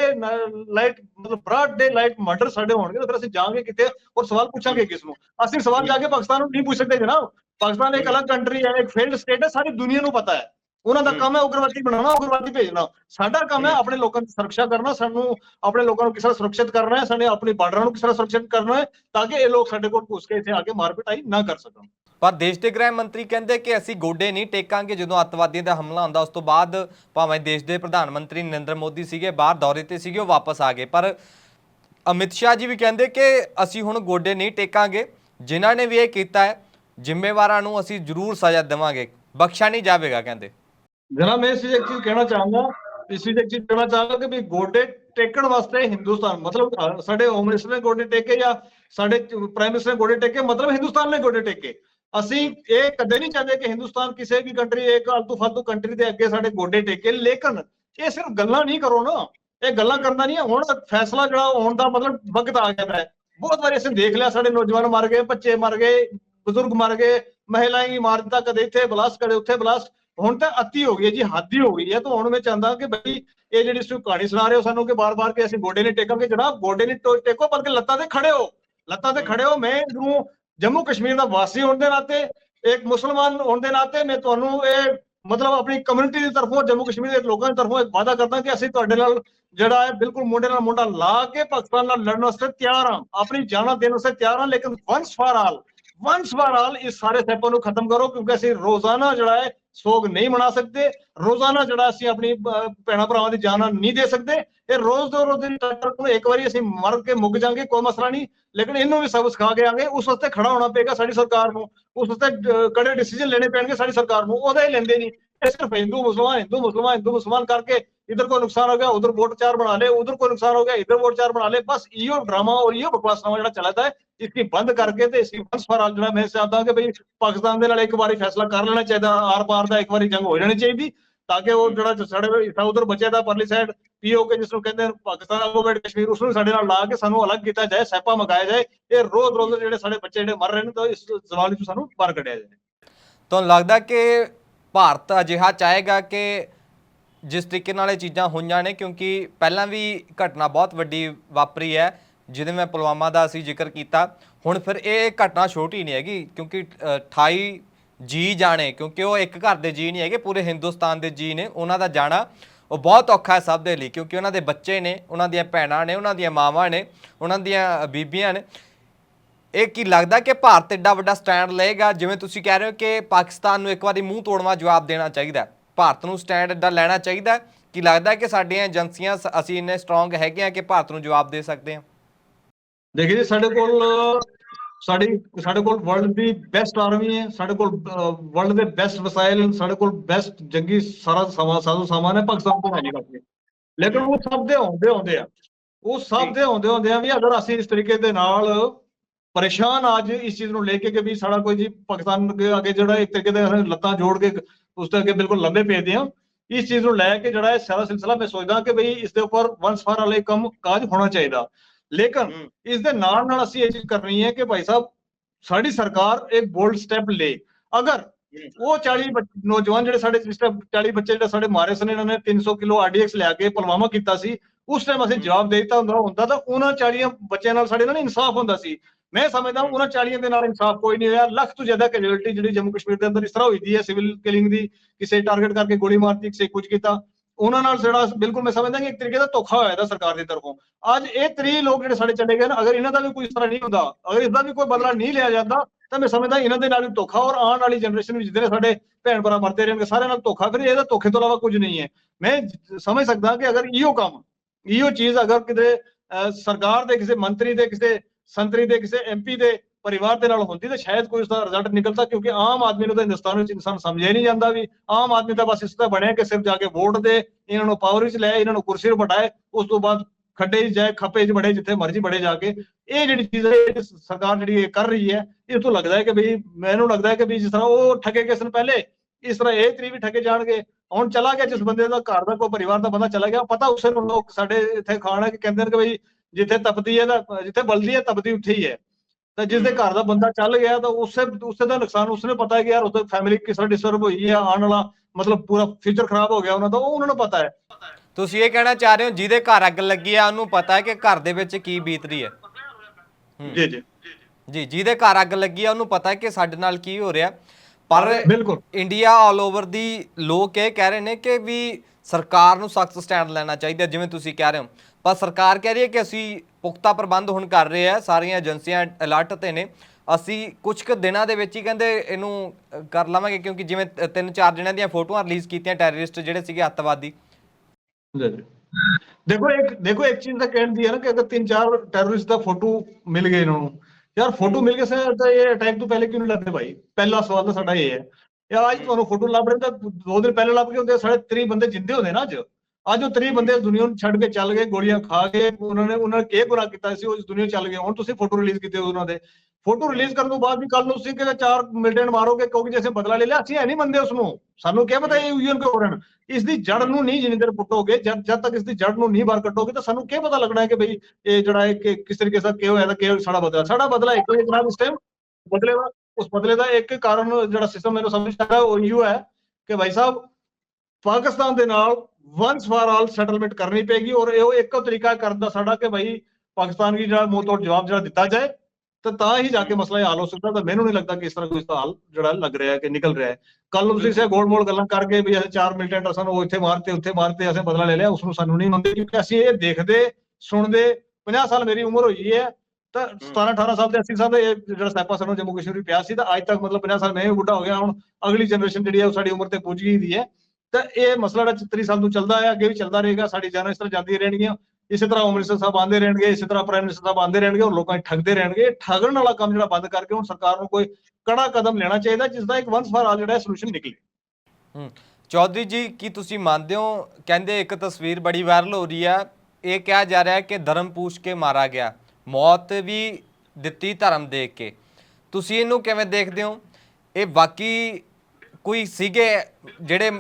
ਲਾਈਟ ਮਤਲਬ ਬ੍ਰਾਡ ਡੇ ਲਾਈਟ ਮਰਡਰ ਸਾਡੇ ਹੋਣਗੇ ਤਾਂ ਫਿਰ ਅਸੀਂ ਜਾਵਾਂਗੇ ਕਿਤੇ ਔਰ ਸਵਾਲ ਪੁੱਛਾਂਗੇ ਕਿਸ ਨੂੰ ਅਸੀਂ ਸਵਾਲ ਜਾ ਕੇ ਪਾਕਿਸਤਾਨ ਨੂੰ ਨਹੀਂ ਪੁੱਛ ਸਕਦੇ ਜਨਾਬ ਪਾਕਿਸਤਾਨ ਇੱਕ ਅਲੱਗ ਕੰਟਰੀ ਹੈ ਇੱਕ ਫੇਲਡ ਸਟੇਟ ਹੈ ਸਾਰੀ ਦੁਨੀਆ ਨੂੰ ਪਤਾ ਹੈ ਉਹਨਾਂ ਦਾ। ਕੰਮ ਹੈ ਉਗਰਵਾਦੀ ਬਣਾਉਣਾ ਉਗਰਵਾਦੀ ਭੇਜਣਾ ਸਾਡਾ ਕੰਮ ਹੈ। ਆਪਣੇ ਲੋਕਾਂ ਦੀ ਸੁਰੱਖਿਆ ਕਰਨਾ ਸਾਨੂੰ ਆਪਣੇ ਲੋਕਾਂ ਨੂੰ ਕਿਸ ਤਰ੍ਹਾਂ ਸੁਰੱਖਿਅਤ ਕਰਨਾ ਹੈ ਸਾਡੇ ਆਪਣੀ ਬਾਰਡਰਾਂ ਨੂੰ ਕਿਸ ਤਰ੍ਹਾਂ ਸੁਰੱਖਿਅਤ ਕਰਨਾ ਹੈ ਤਾਂ ਕਿ ਇਹ ਲੋਕ ਸਾਡੇ ਕੋਲ ਘੁਸ ਕੇ ਇੱਥੇ ਆ ਕੇ ਮਾਰ ਪਿਟਾਈ ਨਾ ਕਰ ਸਕਣ ਪਰ ਦੇਸ਼ ਦੇ ਗ੍ਰਹਿ ਮੰਤਰੀ ਕਹਿੰਦੇ ਕਿ ਅਸੀਂ ਗੋਡੇ ਨਹੀਂ ਟੇਕਾਂਗੇ। ਜਦੋਂ ਅੱਤਵਾਦੀਆਂ ਦਾ ਹਮਲਾ ਹੁੰਦਾ, ਉਸ ਤੋਂ ਬਾਅਦ ਭਾਵੇਂ ਦੇਸ਼ ਦੇ ਪ੍ਰਧਾਨ ਮੰਤਰੀ ਨਰਿੰਦਰ ਮੋਦੀ ਸੀਗੇ, ਬਾਹਰ ਦੌਰੇ ਤੇ ਸੀਗੇ, ਉਹ ਵਾਪਸ ਆ ਗਏ। ਪਰ ਅਮਿਤ ਸ਼ਾਹ ਜੀ ਵੀ ਕਹਿੰਦੇ ਕਿ ਅਸੀਂ ਹੁਣ ਗੋਡੇ ਨਹੀਂ ਟੇਕਾਂਗੇ। ਜਿਨ੍ਹਾਂ ਨੇ ਵੀ ਇਹ ਕੀਤਾ ਹੈ, ਜ਼ਿੰਮੇਵਾਰਾਂ ਨੂੰ ਅਸੀਂ ਜ਼ਰੂਰ ਸਜ਼ਾ ਦੇਵਾਂਗੇ। ਬਖਸ਼ਿਆ ਨਹੀਂ ਜਾਵੇਗਾ, ਕਹਿੰਦੇ। ਜਨਾਬ ਮੈਂ ਇਸ ਵਿੱਚ ਇੱਕ ਚੀਜ਼ ਕਹਿਣਾ ਚਾਹਾਂਗਾ, ਇਸ ਵਿੱਚ ਇੱਕ ਚੀਜ਼ ਕਹਿਣਾ ਚਾਹਾਂਗਾ ਕਿ ਵੀ ਗੋਡੇ ਟੇਕਣ ਵਾਸਤੇ ਹਿੰਦੁਸਤਾਨ, ਮਤਲਬ ਸਾਡੇ ਹੋਮ ਮਿਨਿਸਟਰ ਨੇ ਗੋਡੇ ਟੇਕੇ ਜਾਂ ਸਾਡੇ ਪ੍ਰਾਈਮ ਮਿਨਿਸਟਰ ਨੇ ਗੋਡੇ ਟੇਕੇ, ਮਤਲਬ ਹਿੰਦੁਸਤਾਨ ਨੇ ਗੋਡੇ ਟੇਕੇ। ਅਸੀਂ ਇਹ ਕਦੇ ਨਹੀਂ ਚਾਹਦੇ ਕਿ ਹਿੰਦੁਸਤਾਨ ਕਿਸੇ ਵੀ ਕੰਟਰੀ ਇੱਕ ਆਲਤੂ ਫਾਲਤੂ ਕੰਟਰੀ ਦੇ ਅੱਗੇ ਸਾਡੇ ਗੋਡੇ ਟੇਕੇ, ਲੇਕਿਨ ਇਹ ਸਿਰਫ ਗੱਲਾਂ ਨਹੀਂ ਕਰੋ ਨਾ। ਇਹ ਗੱਲਾਂ ਕਰਨਾ ਨਹੀਂ, ਹੁਣ ਫੈਸਲਾ ਜਿਹੜਾ ਹੋਣ ਦਾ ਮਤਲਬ ਵਕਤ ਆ ਗਿਆ ਹੈ। ਬਹੁਤ ਵਾਰੀ ਅਸੀਂ ਦੇਖ ਲਿਆ, ਸਾਡੇ ਨੌਜਵਾਨ ਮਰ ਗਏ, ਬੱਚੇ ਮਰ ਗਏ, ਬਜ਼ੁਰਗ ਮਰ ਗਏ ਮਹਿਲਾਵਾਂ ਹੀ ਮਾਰ ਦਿੱਤਾ, ਕਦੇ ਇੱਥੇ ਬਲਾਸਟ ਕਦੇ ਉੱਥੇ ਬਲਾਸਟ ਹੁਣ ਤਾਂ ਅਤੀ ਹੋ ਗਈ ਹੈ ਜੀ, ਹੱਦ ਹੀ ਹੋ ਗਈ ਹੈ। ਤਾਂ ਹੁਣ ਮੈਂ ਚਾਹੁੰਦਾ ਕਿ ਬਈ ਇਹ ਜਿਹੜੀ ਤੁਸੀਂ ਕਹਾਣੀ ਸੁਣਾ ਰਹੇ ਹੋ ਸਾਨੂੰ ਕਿ ਬਾਰ-ਬਾਰ ਕਿ ਅਸੀਂ ਗੋਡੇ ਨਹੀਂ ਟੇਕਾਂਗੇ। ਜਨਾਬ, ਗੋਡੇ ਨਹੀਂ ਟੇਕੋ, ਬਲਕਿ ਲੱਤਾਂ ਤੇ ਖੜੇ ਹੋ। ਲੱਤਾਂ ਤੇ ਖੜੇ ਹੋ, ਮੈਂ ਨੂੰ ਜੰਮੂ ਕਸ਼ਮੀਰ ਦਾ ਵਾਸੀ ਹੋਣ ਦੇ ਨਾਤੇ, ਇੱਕ ਮੁਸਲਮਾਨ ਹੋਣ ਦੇ ਨਾਤੇ ਮੈਂ ਤੁਹਾਨੂੰ ਇਹ ਮਤਲਬ ਆਪਣੀ ਕਮਿਊਨਿਟੀ ਦੀ ਤਰਫੋਂ, ਜੰਮੂ ਕਸ਼ਮੀਰ ਦੇ ਲੋਕਾਂ ਦੀ ਤਰਫੋਂ ਵਾਅਦਾ ਕਰਦਾ ਕਿ ਅਸੀਂ ਤੁਹਾਡੇ ਨਾਲ ਜਿਹੜਾ ਹੈ ਬਿਲਕੁਲ ਮੁੰਡੇ ਨਾਲ ਮੁੰਡਾ ਲਾ ਕੇ ਪਾਕਿਸਤਾਨ ਨਾਲ ਲੜਨ ਵਾਸਤੇ ਤਿਆਰ ਹਾਂ। ਆਪਣੀ ਜਾਨਾਂ ਦੇਣ ਵਾਸਤੇ ਤਿਆਰ ਹਾਂ, ਲੇਕਿਨ once for all once for all ਇਸ ਸਾਰੇ ਸੈਪਾਂ ਨੂੰ ਖਤਮ ਕਰੋ, ਕਿਉਂਕਿ ਅਸੀਂ ਰੋਜ਼ਾਨਾ ਜਿਹੜਾ ਹੈ ਸੋਗ ਨਹੀਂ ਮਨਾ ਸਕਦੇ ਰੋਜ਼ਾਨਾ ਜਿਹੜਾ ਅਸੀਂ ਆਪਣੀ ਅਹ, ਭੈਣਾਂ ਭਰਾਵਾਂ ਦੀ ਜਾਨ ਨਹੀਂ ਦੇ ਸਕਦੇ ਇਹ ਰੋਜ਼ ਦੋ ਰੋਜ਼ ਦੀ ਟੱਕਰ ਨੂੰ ਇੱਕ ਵਾਰੀ ਅਸੀਂ ਮਰ ਕੇ ਮੁੱਕ ਜਾਾਂਗੇ ਕੋਈ ਮਸਲਾ ਨਹੀਂ ਲੇਕਿਨ ਇਹਨੂੰ ਵੀ ਸਬਕ ਸਿਖਾ ਕੇ ਆਂਗੇ ਉਸ ਵਾਸਤੇ ਖੜਾ ਹੋਣਾ ਪਏਗਾ ਸਾਡੀ ਸਰਕਾਰ ਨੂੰ ਉਸ ਵਾਸਤੇ ਕੜੇ ਡਿਸੀਜਨ ਲੈਣੇ ਪੈਣਗੇ ਸਾਡੀ ਸਰਕਾਰ ਨੂੰ ਉਹਦਾ ਹੀ ਲੈਂਦੇ ਨਹੀਂ सिर्फ हिंदू मुसलमान हिंदू मुसलमान हिंदू मुसलमान करके इधर को नुकसान हो गया उधर वोट चार बना ले उधर को नुकसान हो गया इधर वोट चार बना ले बस यो ड्रामा और यो बकवासनामा ਜਿਹੜਾ ਚੱਲਦਾ ਹੈ ਇਸ ਨੂੰ ਬੰਦ ਕਰਕੇ ਤੇ ਇਸ ਨੂੰ ਬੰਦ ਸਵਾਲ ਜਿਹੜਾ ਮੈਂ ਚਾਹਦਾ ਕਿ ਭਈ ਪਾਕਿਸਤਾਨ ਦੇ ਨਾਲ ਇੱਕ ਵਾਰੀ ਫੈਸਲਾ ਕਰ ਲੈਣਾ ਚਾਹੀਦਾ, ਆਰ ਪਾਰ ਦਾ ਇੱਕ ਵਾਰੀ ਜੰਗ ਹੋ ਜਾਣੀ ਚਾਹੀਦੀ, ਤਾਂ ਕਿ ਉਹ ਜਿਹੜਾ ਸਾਡੇ ਇਥਾ ਉਧਰ ਬਚਿਆ ਦਾ ਪਰਲੀ ਸਾਈਡ ਪੀਓਕੇ ਜਿਸ ਨੂੰ ਕਹਿੰਦੇ ਪਾਕਿਸਤਾਨ ਅਕੋਬੈਟ ਕਸ਼ਮੀਰ ਉਸ ਨੂੰ ਸਾਡੇ ਨਾਲ ਲਾ ਕੇ ਸਾਨੂੰ ਅਲੱਗ ਕੀਤਾ ਜਾਏ, ਸੈਪਾ ਮਗਾਇਆ ਜਾਏ, ਇਹ ਰੋਜ਼ ਰੋਜ਼ ਜਿਹੜੇ ਸਾਡੇ ਬੱਚੇ ਜਿਹੜੇ ਮਰ ਰਹੇ ਨੇ, ਤਾਂ ਇਸ ਜ਼ਵਾਨ ਨੂੰ ਸਾਨੂੰ ਬਾਹਰ ਕੱਢਿਆ ਜਾਏ। ਤੁਹਾਨੂੰ ਲੱਗਦਾ ਕਿ ਭਾਰਤ ਅਜਿਹਾ ਚਾਹੇਗਾ ਕਿ ਜਿਸ ਤਰੀਕੇ ਨਾਲ ਇਹ ਚੀਜ਼ਾਂ ਹੋਈਆਂ ਨੇ ਕਿਉਂਕਿ ਪਹਿਲਾਂ ਵੀ ਘਟਨਾ ਬਹੁਤ ਵੱਡੀ ਵਾਪਰੀ ਹੈ ਜਿਹਦੇ ਮੈਂ ਪੁਲਵਾਮਾ ਦਾ ਅਸੀਂ ਜ਼ਿਕਰ ਕੀਤਾ। ਹੁਣ ਫਿਰ ਇਹ ਘਟਨਾ ਛੋਟੀ ਨਹੀਂ ਹੈਗੀ ਕਿਉਂਕਿ ਅ, 28 ਜੀ ਜਾਣੇ ਕਿਉਂਕਿ ਉਹ ਇੱਕ ਘਰ ਦੇ ਜੀ ਨਹੀਂ ਹੈਗੇ ਪੂਰੇ ਹਿੰਦੁਸਤਾਨ ਦੇ ਜੀ ਨੇ ਉਹਨਾਂ ਦਾ ਜਾਣਾ। ਉਹ ਬਹੁਤ ਔਖਾ ਹੈ ਸਭ ਦੇ ਲਈ ਕਿਉਂਕਿ ਉਹਨਾਂ ਦੇ ਬੱਚੇ ਨੇ ਉਹਨਾਂ ਦੀਆਂ ਭੈਣਾਂ ਨੇ ਉਹਨਾਂ ਦੀਆਂ ਮਾਵਾਂ ਨੇ ਉਹਨਾਂ ਦੀਆਂ ਬੀਬੀਆਂ ਨੇ। ਇਹ ਕੀ ਲੱਗਦਾ ਕਿ ਭਾਰਤ ਐਡਾ ਵੱਡਾ ਸਟੈਂਡ ਲਏਗਾ? ਜਿਵੇਂ ਤੁਸੀਂ ਕਹਿ ਰਹੇ ਹੋ ਕਿ ਪਾਕਿਸਤਾਨ ਨੂੰ ਇੱਕ ਵਾਰੀ ਮੂੰਹ ਤੋੜਵਾ ਜਵਾਬ ਦੇਣਾ ਚਾਹੀਦਾ। ਭਾਰਤ ਨੂੰ ਸਟੈਂਡ ਐਡਾ ਲੈਣਾ ਚਾਹੀਦਾ? ਕੀ ਲੱਗਦਾ ਕਿ ਸਾਡੀਆਂ ਏਜੰਸੀਆਂ ਅਸੀਂ ਇੰਨੇ ਸਟਰੋਂਗ ਹੈਗੇ ਆ ਕਿ ਭਾਰਤ ਨੂੰ ਜਵਾਬ ਦੇ ਸਕਦੇ ਹਾਂ? ਦੇਖਿਏ ਜੀ ਸਾਡੇ ਕੋਲ ਸਾਡੀ ਸਾਡੇ ਕੋਲ ਵਰਲਡ ਦੀ ਬੈਸਟ ਆਰਮੀ ਹੈ। ਸਾਡੇ ਕੋਲ ਵਰਲਡ ਦੇ ਬੈਸਟ ਵਸਾਇਲ ਸਾਡੇ ਕੋਲ ਬੈਸਟ ਜੰਗੀ ਸਾਰਾ ਸਾਜ਼ੋ ਸਾਮਾਨ ਹੈ। ਪਾਕਿਸਤਾਨ ਹੈ ਨਹੀਂ ਲੇਕਿਨ ਉਹ ਸਭ ਦੇ ਆਉਂਦੇ ਆਉਂਦੇ ਆ। ਉਹ ਸਭ ਦੇ ਆਉਂਦੇ ਆਉਂਦੇ ਆ ਵੀ ਅਗਰ ਅਸੀਂ ਇਸ ਤਰੀਕੇ ਦੇ ਨਾਲ ਪਰੇਸ਼ਾਨ ਅੱਜ ਇਸ ਚੀਜ਼ ਨੂੰ ਲੈ ਕੇ ਕਿ ਵੀ ਸਾਡਾ ਕੋਈ ਜੀ ਪਾਕਿਸਤਾਨ ਦੇ ਅੱਗੇ ਜਿਹੜਾ ਇੱਕ ਤਰੀਕੇ ਦੇ ਅਸੀਂ ਲੱਤਾਂ ਜੋੜ ਕੇ ਉਸ ਦੇ ਅੱਗੇ ਬਿਲਕੁਲ ਲੰਬੇ ਪੇਦੇ ਆ। ਇਸ ਚੀਜ਼ ਨੂੰ ਲੈ ਕੇ ਜਿਹੜਾ ਇਹ ਸਾਰਾ ਸਿਲਸਿਲਾ ਮੈਂ ਸੋਚਦਾ ਕਿ ਬਈ ਇਸ ਦੇ ਉੱਪਰ ਵੰਸ ਫਾਰ ਵਾਲੇ ਕੰਮ ਕਾਜ ਹੋਣਾ ਚਾਹੀਦਾ। ਲੇਕਿਨ ਇਸ ਦੇ ਨਾਲ ਨਾਲ ਅਸੀਂ ਇਹ ਚੀਜ਼ ਕਰਨੀ ਹੈ ਕਿ ਭਾਈ ਸਾਹਿਬ ਸਾਡੀ ਸਰਕਾਰ ਇੱਕ ਬੋਲਡ ਸਟੈਪ ਲੇ। ਅਗਰ ਉਹ 40 ਨੌਜਵਾਨ ਜਿਹੜੇ ਸਾਡੇ ਜਿਸ 40 ਬੱਚੇ ਜਿਹੜੇ ਸਾਡੇ ਮਾਰੇ ਸਨ, ਇਹਨਾਂ ਨੇ 300 ਕਿਲੋ ਆਰਡੀਐਕਸ ਲਿਆ ਕੇ ਪਲਵਾਮਾ ਕੀਤਾ ਸੀ। ਉਸ ਟਾਈਮ ਅਸੀਂ ਜਵਾਬ ਦੇ ਦਿੱਤਾ ਹੁੰਦਾ ਹੁੰਦਾ ਤਾਂ ਉਹਨਾਂ 40 ਬੱਚਿਆਂ ਨਾਲ ਸਾਡੇ ਨਾਲ ਇਨਸਾਫ ਹੁੰਦਾ ਸੀ। ਮੈਂ ਸਮਝਦਾ ਉਹਨਾਂ 40 ਦੇ ਨਾਲ ਇਨਸਾਫ ਕੋਈ ਨਹੀਂ ਹੋਇਆ। ਲੱਖ ਤੋਂ ਜ਼ਿਆਦਾ ਕੈਜੁਅਲਟੀ ਜਿਹੜੀ ਜੰਮੂ ਕਸ਼ਮੀਰ ਦੇ ਅੰਦਰ ਇਸ ਤਰ੍ਹਾਂ ਹੋਈ ਦੀ ਹੈ ਸਿਵਲ ਕਿਲਿੰਗ ਦੀ, ਕਿਸੇ ਟਾਰਗੇਟ ਕਰਕੇ ਗੋਲੀ ਮਾਰਤੀ, ਕਿਸੇ ਕੁਝ ਕੀਤਾ। ਉਹਨਾਂ ਨਾਲ ਜਿਹੜਾ ਬਿਲਕੁਲ ਮੈਂ ਸਮਝਦਾ ਕਿ ਇੱਕ ਤਰੀਕੇ ਦਾ ਧੋਖਾ ਹੋਇਆ ਦਾ ਸਰਕਾਰ ਦੀ ਤਰਫੋਂ। ਅੱਜ ਇਹ 30 ਲੋਕ ਜਿਹੜੇ ਸਾਡੇ ਚਲੇ ਗਏ ਨੇ, ਅਗਰ ਇਹਨਾਂ ਦਾ ਵੀ ਕੋਈ ਇਸ ਤਰ੍ਹਾਂ ਨਹੀਂ ਹੁੰਦਾ, ਅਗਰ ਇਸ ਦਾ ਵੀ ਕੋਈ ਬਦਲਾ ਨਹੀਂ ਲਿਆ ਜਾਂਦਾ ਤਾਂ ਮੈਂ ਸਮਝਦਾ ਇਹਨਾਂ ਦੇ ਨਾਲ ਵੀ ਧੋਖਾ ਔਰ ਆਉਣ ਵਾਲੀ ਜਨਰੇਸ਼ਨ ਵਿੱਚ ਜਿਹੜੇ ਸਾਡੇ ਭੈਣ ਭਰਾ ਮਰਦੇ ਰਹਿਣਗੇ, ਸਾਰਿਆਂ ਨਾਲ ਧੋਖਾ ਫਿਰ ਇਹਦਾ ਧੋਖੇ ਤੋਂ ਇਲਾਵਾ ਕੁਝ ਨਹੀਂ ਹੈ। ਮੈਂ ਸਮਝ ਸਕਦਾ ਕਿ ਅਗਰ ਇਹੋ ਕੰਮ, ਇਹੋ ਚੀਜ਼ ਅਗਰ ਕਿਤੇ ਸਰਕਾਰ ਦੇ, ਕਿਸੇ ਮੰਤਰੀ ਦੇ, ਕਿਸੇ ਸੰਤਰੀ ਦੇ, ਕਿਸੇ ਐਮਪੀ ਦੇ ਪਰਿਵਾਰ ਦੇ ਨਾਲ ਹੁੰਦੀ, ਤਾਂ ਸ਼ਾਇਦ ਕੋਈ ਉਸਦਾ ਰਿਜ਼ਲਟ ਨਿਕਲਦਾ, ਕਿਉਂਕਿ ਆਮ ਆਦਮੀ ਨੂੰ ਤਾਂ ਹਿੰਦੁਸਤਾਨ ਵਿੱਚ ਇਨਸਾਨ ਸਮਝਿਆ ਨਹੀਂ ਜਾਂਦਾ ਵੀ, ਆਮ ਆਦਮੀ ਤਾਂ ਬਸ ਇਸ ਤਰ੍ਹਾਂ ਬਣਿਆ ਕਿ ਸਿਰਫ ਜਾ ਕੇ ਵੋਟ ਦੇ, ਇਹਨਾਂ ਨੂੰ ਪਾਵਰ ਵਿੱਚ ਲੈ, ਇਹਨਾਂ ਨੂੰ ਕੁਰਸੀ 'ਤੇ ਬਿਠਾਏ, ਉਸ ਤੋਂ ਬਾਅਦ ਖੱਡੇ 'ਚ ਜਾਏ ਖੱਪੇ 'ਚ ਬੜੇ ਜਿੱਥੇ ਮਰਜ਼ੀ ਬੜੇ ਜਾ ਕੇ। ਇਹ ਜਿਹੜੀ ਚੀਜ਼ ਹੈ ਸਰਕਾਰ ਜਿਹੜੀ ਇਹ ਕਰ ਰਹੀ ਹੈ ਇਹ ਤੋਂ ਲੱਗਦਾ ਹੈ ਕਿ ਵੀ ਮੈਨੂੰ ਲੱਗਦਾ ਹੈ ਕਿ ਵੀ ਜਿਸ ਤਰ੍ਹਾਂ ਉਹ ਠੱਗੇ ਗਏ ਸਨ ਪਹਿਲੇ ਇਸ ਤਰ੍ਹਾਂ ਇਹ ਤਰੀ ਵੀ ਠੱਗੇ ਜਾਣਗੇ। ਹੁਣ ਚਲਾ ਗਿਆ ਜਿਸ ਬੰਦੇ ਦਾ ਘਰ ਦਾ ਕੋਈ ਪਰਿਵਾਰ ਦਾ ਬੰਦਾ ਚਲਾ ਗਿਆ ਪਤਾ ਉਸੇ ਨੂੰ ਲੋਕ ਸਾਡੇ ਇੱਥੇ ਖਾਣਾ ਕਿ ਕਹਿੰਦੇ ਨੇ ਕਿ ਬਈ ਜਿੱਥੇ ਤਪਦੀ ਹੈ ਤਾਂ ਜਿੱਥੇ ਬਲਦੀ ਹੈ ਤਪਦੀ ਉੱਥੇ ਹੀ ਹੈ। ਤਾਂ ਜਿਸ ਦੇ ਘਰ ਦਾ ਬੰਦਾ ਚੱਲ ਗਿਆ ਤਾਂ ਉਸੇ ਉਸੇ ਦਾ ਨੁਕਸਾਨ ਉਸਨੇ ਪਤਾ ਹੈ ਕਿ ਯਾਰ ਉਹਦੀ ਫੈਮਿਲੀ ਕਿਸ ਤਰ੍ਹਾਂ ਡਿਸਟਰਬ ਹੋਈ ਹੈ ਆਉਣ ਵਾਲਾ ਮਤਲਬ ਪੂਰਾ ਫਿਊਚਰ ਖਰਾਬ ਹੋ ਗਿਆ ਉਹਨਾਂ ਦਾ ਉਹ ਉਹਨਾਂ ਨੂੰ ਪਤਾ ਹੈ। ਤੁਸੀਂ ਇਹ ਕਹਿਣਾ ਚਾਹ ਰਹੇ ਹੋ ਜਿਹਦੇ ਘਰ ਅੱਗ ਲੱਗੀ ਆ ਉਹਨੂੰ ਪਤਾ ਹੈ ਕਿ ਘਰ ਦੇ ਵਿੱਚ ਕੀ ਬੀਤ ਰਹੀ ਹੈ। ਜੀ ਜੀ। ਜੀ ਜਿਹਦੇ ਘਰ ਅੱਗ ਲੱਗੀ ਆ ਉਹਨੂੰ ਪਤਾ ਹੈ ਕਿ ਸਾਡੇ ਨਾਲ ਕੀ ਹੋ ਰਿਹਾ। ਪਰ ਬਿਲਕੁਲ। ਇੰਡੀਆ ਆਲ ਓਵਰ ਦੀ ਲੋਕ ਇਹ ਕਹਿ ਰਹੇ ਨੇ ਕਿ ਵੀ ਸਰਕਾਰ ਨੂੰ ਸਖਤ ਸਟੈਂਡ ਲੈਣਾ ਚਾਹੀਦਾ ਜਿਵੇਂ ਤੁਸੀਂ ਕਹਿ ਰਹੇ ਹੋ। ਪਰ ਸਰਕਾਰ ਕਹਿ ਰਹੀ ਹੈ ਕਿ ਅਸੀਂ ਪੁਖਤਾ ਪ੍ਰਬੰਧ ਹੁਣ ਕਰ ਰਹੇ ਆ ਸਾਰੀਆਂ ਏਜੰਸੀਆਂ ਅਲਰਟ ਤੇ ਨੇ। ਅਸੀਂ ਕੁਝ ਕੁ ਦਿਨਾਂ ਦੇ ਵਿੱਚ ਹੀ ਕਹਿੰਦੇ ਇਹਨੂੰ ਕਰ ਲਵਾਂਗੇ ਕਿਉਂਕਿ ਜਿਵੇਂ ਤਿੰਨ ਚਾਰ ਜਣਿਆਂ ਦੀਆਂ ਫੋਟੋਆਂ ਰਿਲੀਜ਼ ਕੀਤੀਆਂ ਟੈਰਰਿਸਟ ਜਿਹੜੇ ਸੀਗੇ ਅੱਤਵਾਦੀ। ਦੇਖੋ ਇੱਕ ਦੇਖੋ ਇੱਕ ਚੀਜ਼ ਤਾਂ ਕਹਿਣ ਦੀ ਹੈ ਨਾ ਕਿ ਅਗਰ ਤਿੰਨ ਚਾਰ ਟੈਰਰਿਸਟ ਦਾ ਫੋਟੋ ਮਿਲ ਗਏ ਇਹਨਾਂ ਨੂੰ, ਯਾਰ ਫੋਟੋ ਮਿਲ ਗਏ ਸਰ, ਤਾਂ ਇਹ ਅਟੈਕ ਤੋਂ ਪਹਿਲੇ ਕਿਉਂ ਨਹੀਂ ਲੱਭਦੇ ਭਾਈ? ਪਹਿਲਾ ਸਵਾਲ ਤਾਂ ਸਾਡਾ ਇਹ ਹੈ। ਯਾਰ ਅੱਜ ਤੁਹਾਨੂੰ ਫੋਟੋ ਲੱਭ ਰਹੇ ਤਾਂ ਦੋ ਦਿਨ ਪਹਿਲੇ ਲੱਭ ਕੇ ਹੁੰਦੇ ਸਾਡੇ 30 ਬੰਦੇ ਜਿੰਦੇ ਹੁੰਦੇ ਨਾ ਅੱਜ। ਅੱਜ ਉਹ 30 ਬੰਦੇ ਇਸ ਦੁਨੀਆ ਨੂੰ ਛੱਡ ਕੇ ਚੱਲ ਗਏ, ਗੋਲੀਆਂ ਖਾ ਕੇ, ਉਹਨਾਂ ਨੇ ਉਹਨਾਂ ਨੇ ਕੀ ਗੁਨਾਹ ਕੀਤਾ ਸੀ, ਉਹ ਇਸ ਦੁਨੀਆ ਚੱਲ ਗਏ। ਹੁਣ ਤੁਸੀਂ ਫੋਟੋ ਰਿਲੀਜ਼ ਕੀਤੇ ਉਹਨਾਂ ਦੇ। ਫੋਟੋ ਰਿਲੀਜ਼ ਕਰਨ ਤੋਂ ਬਾਅਦ ਵੀ ਕੱਲ ਨੂੰ ਤੁਸੀਂ ਕਿਤੇ ਚਾਰ ਮਿਲਟਨ ਮਾਰੋਗੇ, ਕਿਉਂਕਿ ਜੈਸੇ ਬਦਲਾ ਲੈ ਲਿਆ, ਅਸੀਂ ਹੈ ਨਹੀਂ ਮੰਨਦੇ ਉਸ ਨੂੰ ਸਾਨੂੰ ਕੀ ਪਤਾ ਇਹ ਯੂਨੀਅਨ ਕਿਉਂ ਹੋ ਇਸ ਦੀ ਜੜ ਨੂੰ ਨਹੀਂ ਜਿੰਨੀ ਦੇਰ ਪੁੱਟੋਗੇ, ਜਦ ਜਦ ਤੱਕ ਇਸ ਦੀ ਜੜ ਨੂੰ ਨਹੀਂ ਬਾਹਰ ਕੱਢੋਗੇ, ਤਾਂ ਸਾਨੂੰ ਕੀ ਪਤਾ ਲੱਗਣਾ ਹੈ ਕਿ ਭਈ ਇਹ ਜਿਹੜਾ ਹੈ ਕਿ, ਕਿਸ ਤਰੀਕੇ ਦਾ ਕਿਉਂ ਹੈ ਤਾਂ ਕਿਉਂ ਸਾਡਾ ਬਦਲਾ। ਸਾਡਾ ਬਦਲਾ ਇੱਕੋ ਹੀ ਜਨਾਬ ਇਸ ਟਾਈਮ ਬਦਲੇ ਦਾ, ਉਸ ਬਦਲੇ ਦਾ ਇੱਕ ਕਾਰਨ ਜਿਹੜਾ ਸਿਸਟਮ ਮੈਨੂੰ ਸਮਝ ਆ ਰਿਹਾ ਉਹ ਇਹੋ ਹੈ ਕਿ ਭਾਈ ਸਾਹਿਬ ਪਾਕਿਸਤਾਨ ਦੇ ਨਾਲ ਵਨਸ ਫਾਰ ਆਲ ਸੈਟਲਮੈਂਟ ਕਰਨੀ ਪੈਗੀ ਔਰ ਇਹੋ ਇੱਕੋ ਤਰੀਕਾ ਕਰਨ ਦਾ ਸਾਡਾ ਕਿ ਭਾਈ ਪਾਕਿਸਤਾਨ ਦੀ ਜਿਹੜਾ ਮੂੰਹ ਤੋੜ ਜਵਾਬ ਜਿਹੜਾ ਦਿੱਤਾ ਜਾਏ ਤਾਂ ਤਾਂ ਹੀ ਜਾ ਕੇ ਮਸਲਾ ਹੱਲ ਹੋ ਸਕਦਾ ਤਾਂ ਮੈਨੂੰ ਨਹੀਂ ਲੱਗਦਾ ਕਿ ਇਸ ਤਰ੍ਹਾਂ ਕੋਈ ਇਸ ਹੱਲ ਜਿਹੜਾ ਲੱਗ ਰਿਹਾ ਹੈ ਕਿ ਨਿਕਲ ਰਿਹਾ ਹੈ। ਕੱਲ ਨੂੰ ਤੁਸੀਂ ਸੇ ਗੋਲ ਮੋਲ ਗੱਲਾਂ ਕਰਕੇ ਵੀ ਅਸੀਂ ਚਾਰ ਮਿਲੀਟੈਂਟ ਅਸਾਂ ਨੂੰ ਇੱਥੇ ਮਾਰਤੇ ਉੱਥੇ ਮਾਰਤੇ ਅਸੀਂ ਬਦਲਾ ਲੈ ਲਿਆ ਉਸ ਨੂੰ ਸਾਨੂੰ ਨਹੀਂ ਮੰਨਦੇ ਕਿਉਂਕਿ ਅਸੀਂ ਇਹ ਦੇਖਦੇ ਸੁਣਦੇ 50 ਸਾਲ ਮੇਰੀ ਉਮਰ ਹੋਈ ਹੈ ਤਾਂ 17 18 ਸਾਲ ਦੇ 80 ਸਾਲ ਦੇ ਇਹ ਜਿਹੜਾ ਸੈਪਾ ਸਾਨੂੰ ਜੰਮੂ ਕਸ਼ਮੀਰ ਵੀ ਪਿਆ ਸੀ ਤਾਂ ਅੱਜ ਤੱਕ ਮਤਲਬ 50 ਸਾਲ ਮੈਂ ਵੀ ਬੁੱਢਾ ਹੋ ਗਿਆ ਹੁਣ ਅਗਲੀ ਜਨਰੇਸ਼ਨ ਜਿਹੜੀ ਹੈ ਉਹ ਸਾਡੀ ਉਮਰ ਤੇ ਪੁੱਜ ਗਈ ਦੀ ਹੈ। ਤਾਂ ਇਹ ਮਸਲਾ ਜਿਹੜਾ 30 ਸਾਲ ਤੋਂ ਚੱਲਦਾ ਹੈ ਅੱਗੇ ਵੀ ਚੱਲਦਾ ਰਹੇਗਾ, ਸਾਡੀ ਜਾਨਾਂ ਇਸ ਤਰ੍ਹਾਂ ਜਾਂਦੀਆਂ ਰਹਿਣਗੀਆਂ। ਇਸੇ ਤਰ੍ਹਾਂ ਹੋਮ ਮਿਨਿਸਟਰ ਸਾਹਿਬ ਆਉਂਦੇ ਰਹਿਣਗੇ, ਇਸੇ ਤਰ੍ਹਾਂ ਪ੍ਰਾਈਮ ਮਿਨਿਸਟਰ ਸਾਹਿਬ ਆਉਂਦੇ ਰਹਿਣਗੇ ਔਰ ਲੋਕਾਂ ਨੂੰ ਠੱਗਦੇ ਰਹਿਣਗੇ। ਠੱਗਣ ਵਾਲਾ ਕੰਮ ਜਿਹੜਾ ਬੰਦ ਕਰਕੇ ਹੁਣ ਸਰਕਾਰ ਨੂੰ ਕੋਈ ਕੜਾ ਕਦਮ ਲੈਣਾ ਚਾਹੀਦਾ, ਜਿਸ ਦਾ ਇੱਕ ਵਨਸ ਫਾਰ ਆਲ ਜਿਹੜਾ ਸੋਲੂਸ਼ਨ ਨਿਕਲੇ। ਹੂੰ। ਚੌਧਰੀ ਜੀ, ਕੀ ਤੁਸੀਂ ਮੰਨਦੇ ਹੋ? ਕਹਿੰਦੇ ਇੱਕ ਤਸਵੀਰ ਬੜੀ ਵਾਇਰਲ ਹੋ ਰਹੀ ਹੈ ਇਹ ਕਿਹਾ ਜਾ ਰਿਹਾ ਹੈ ਕਿ ਧਰਮ ਪੂਛ ਕੇ ਮਾਰਾ ਗਿਆ। ਮੌਤ ਵੀ ਦਿੱਤੀ ਧਰਮ ਦੇਖ ਕੇ। ਤੁਸੀਂ ਇਹਨੂੰ ਕਿਵੇਂ ਦੇਖਦੇ ਹੋ? ਇਹ ਬਾਕੀ ਕੋਈ ਸੀਗੇ ਜਿਹੜੇ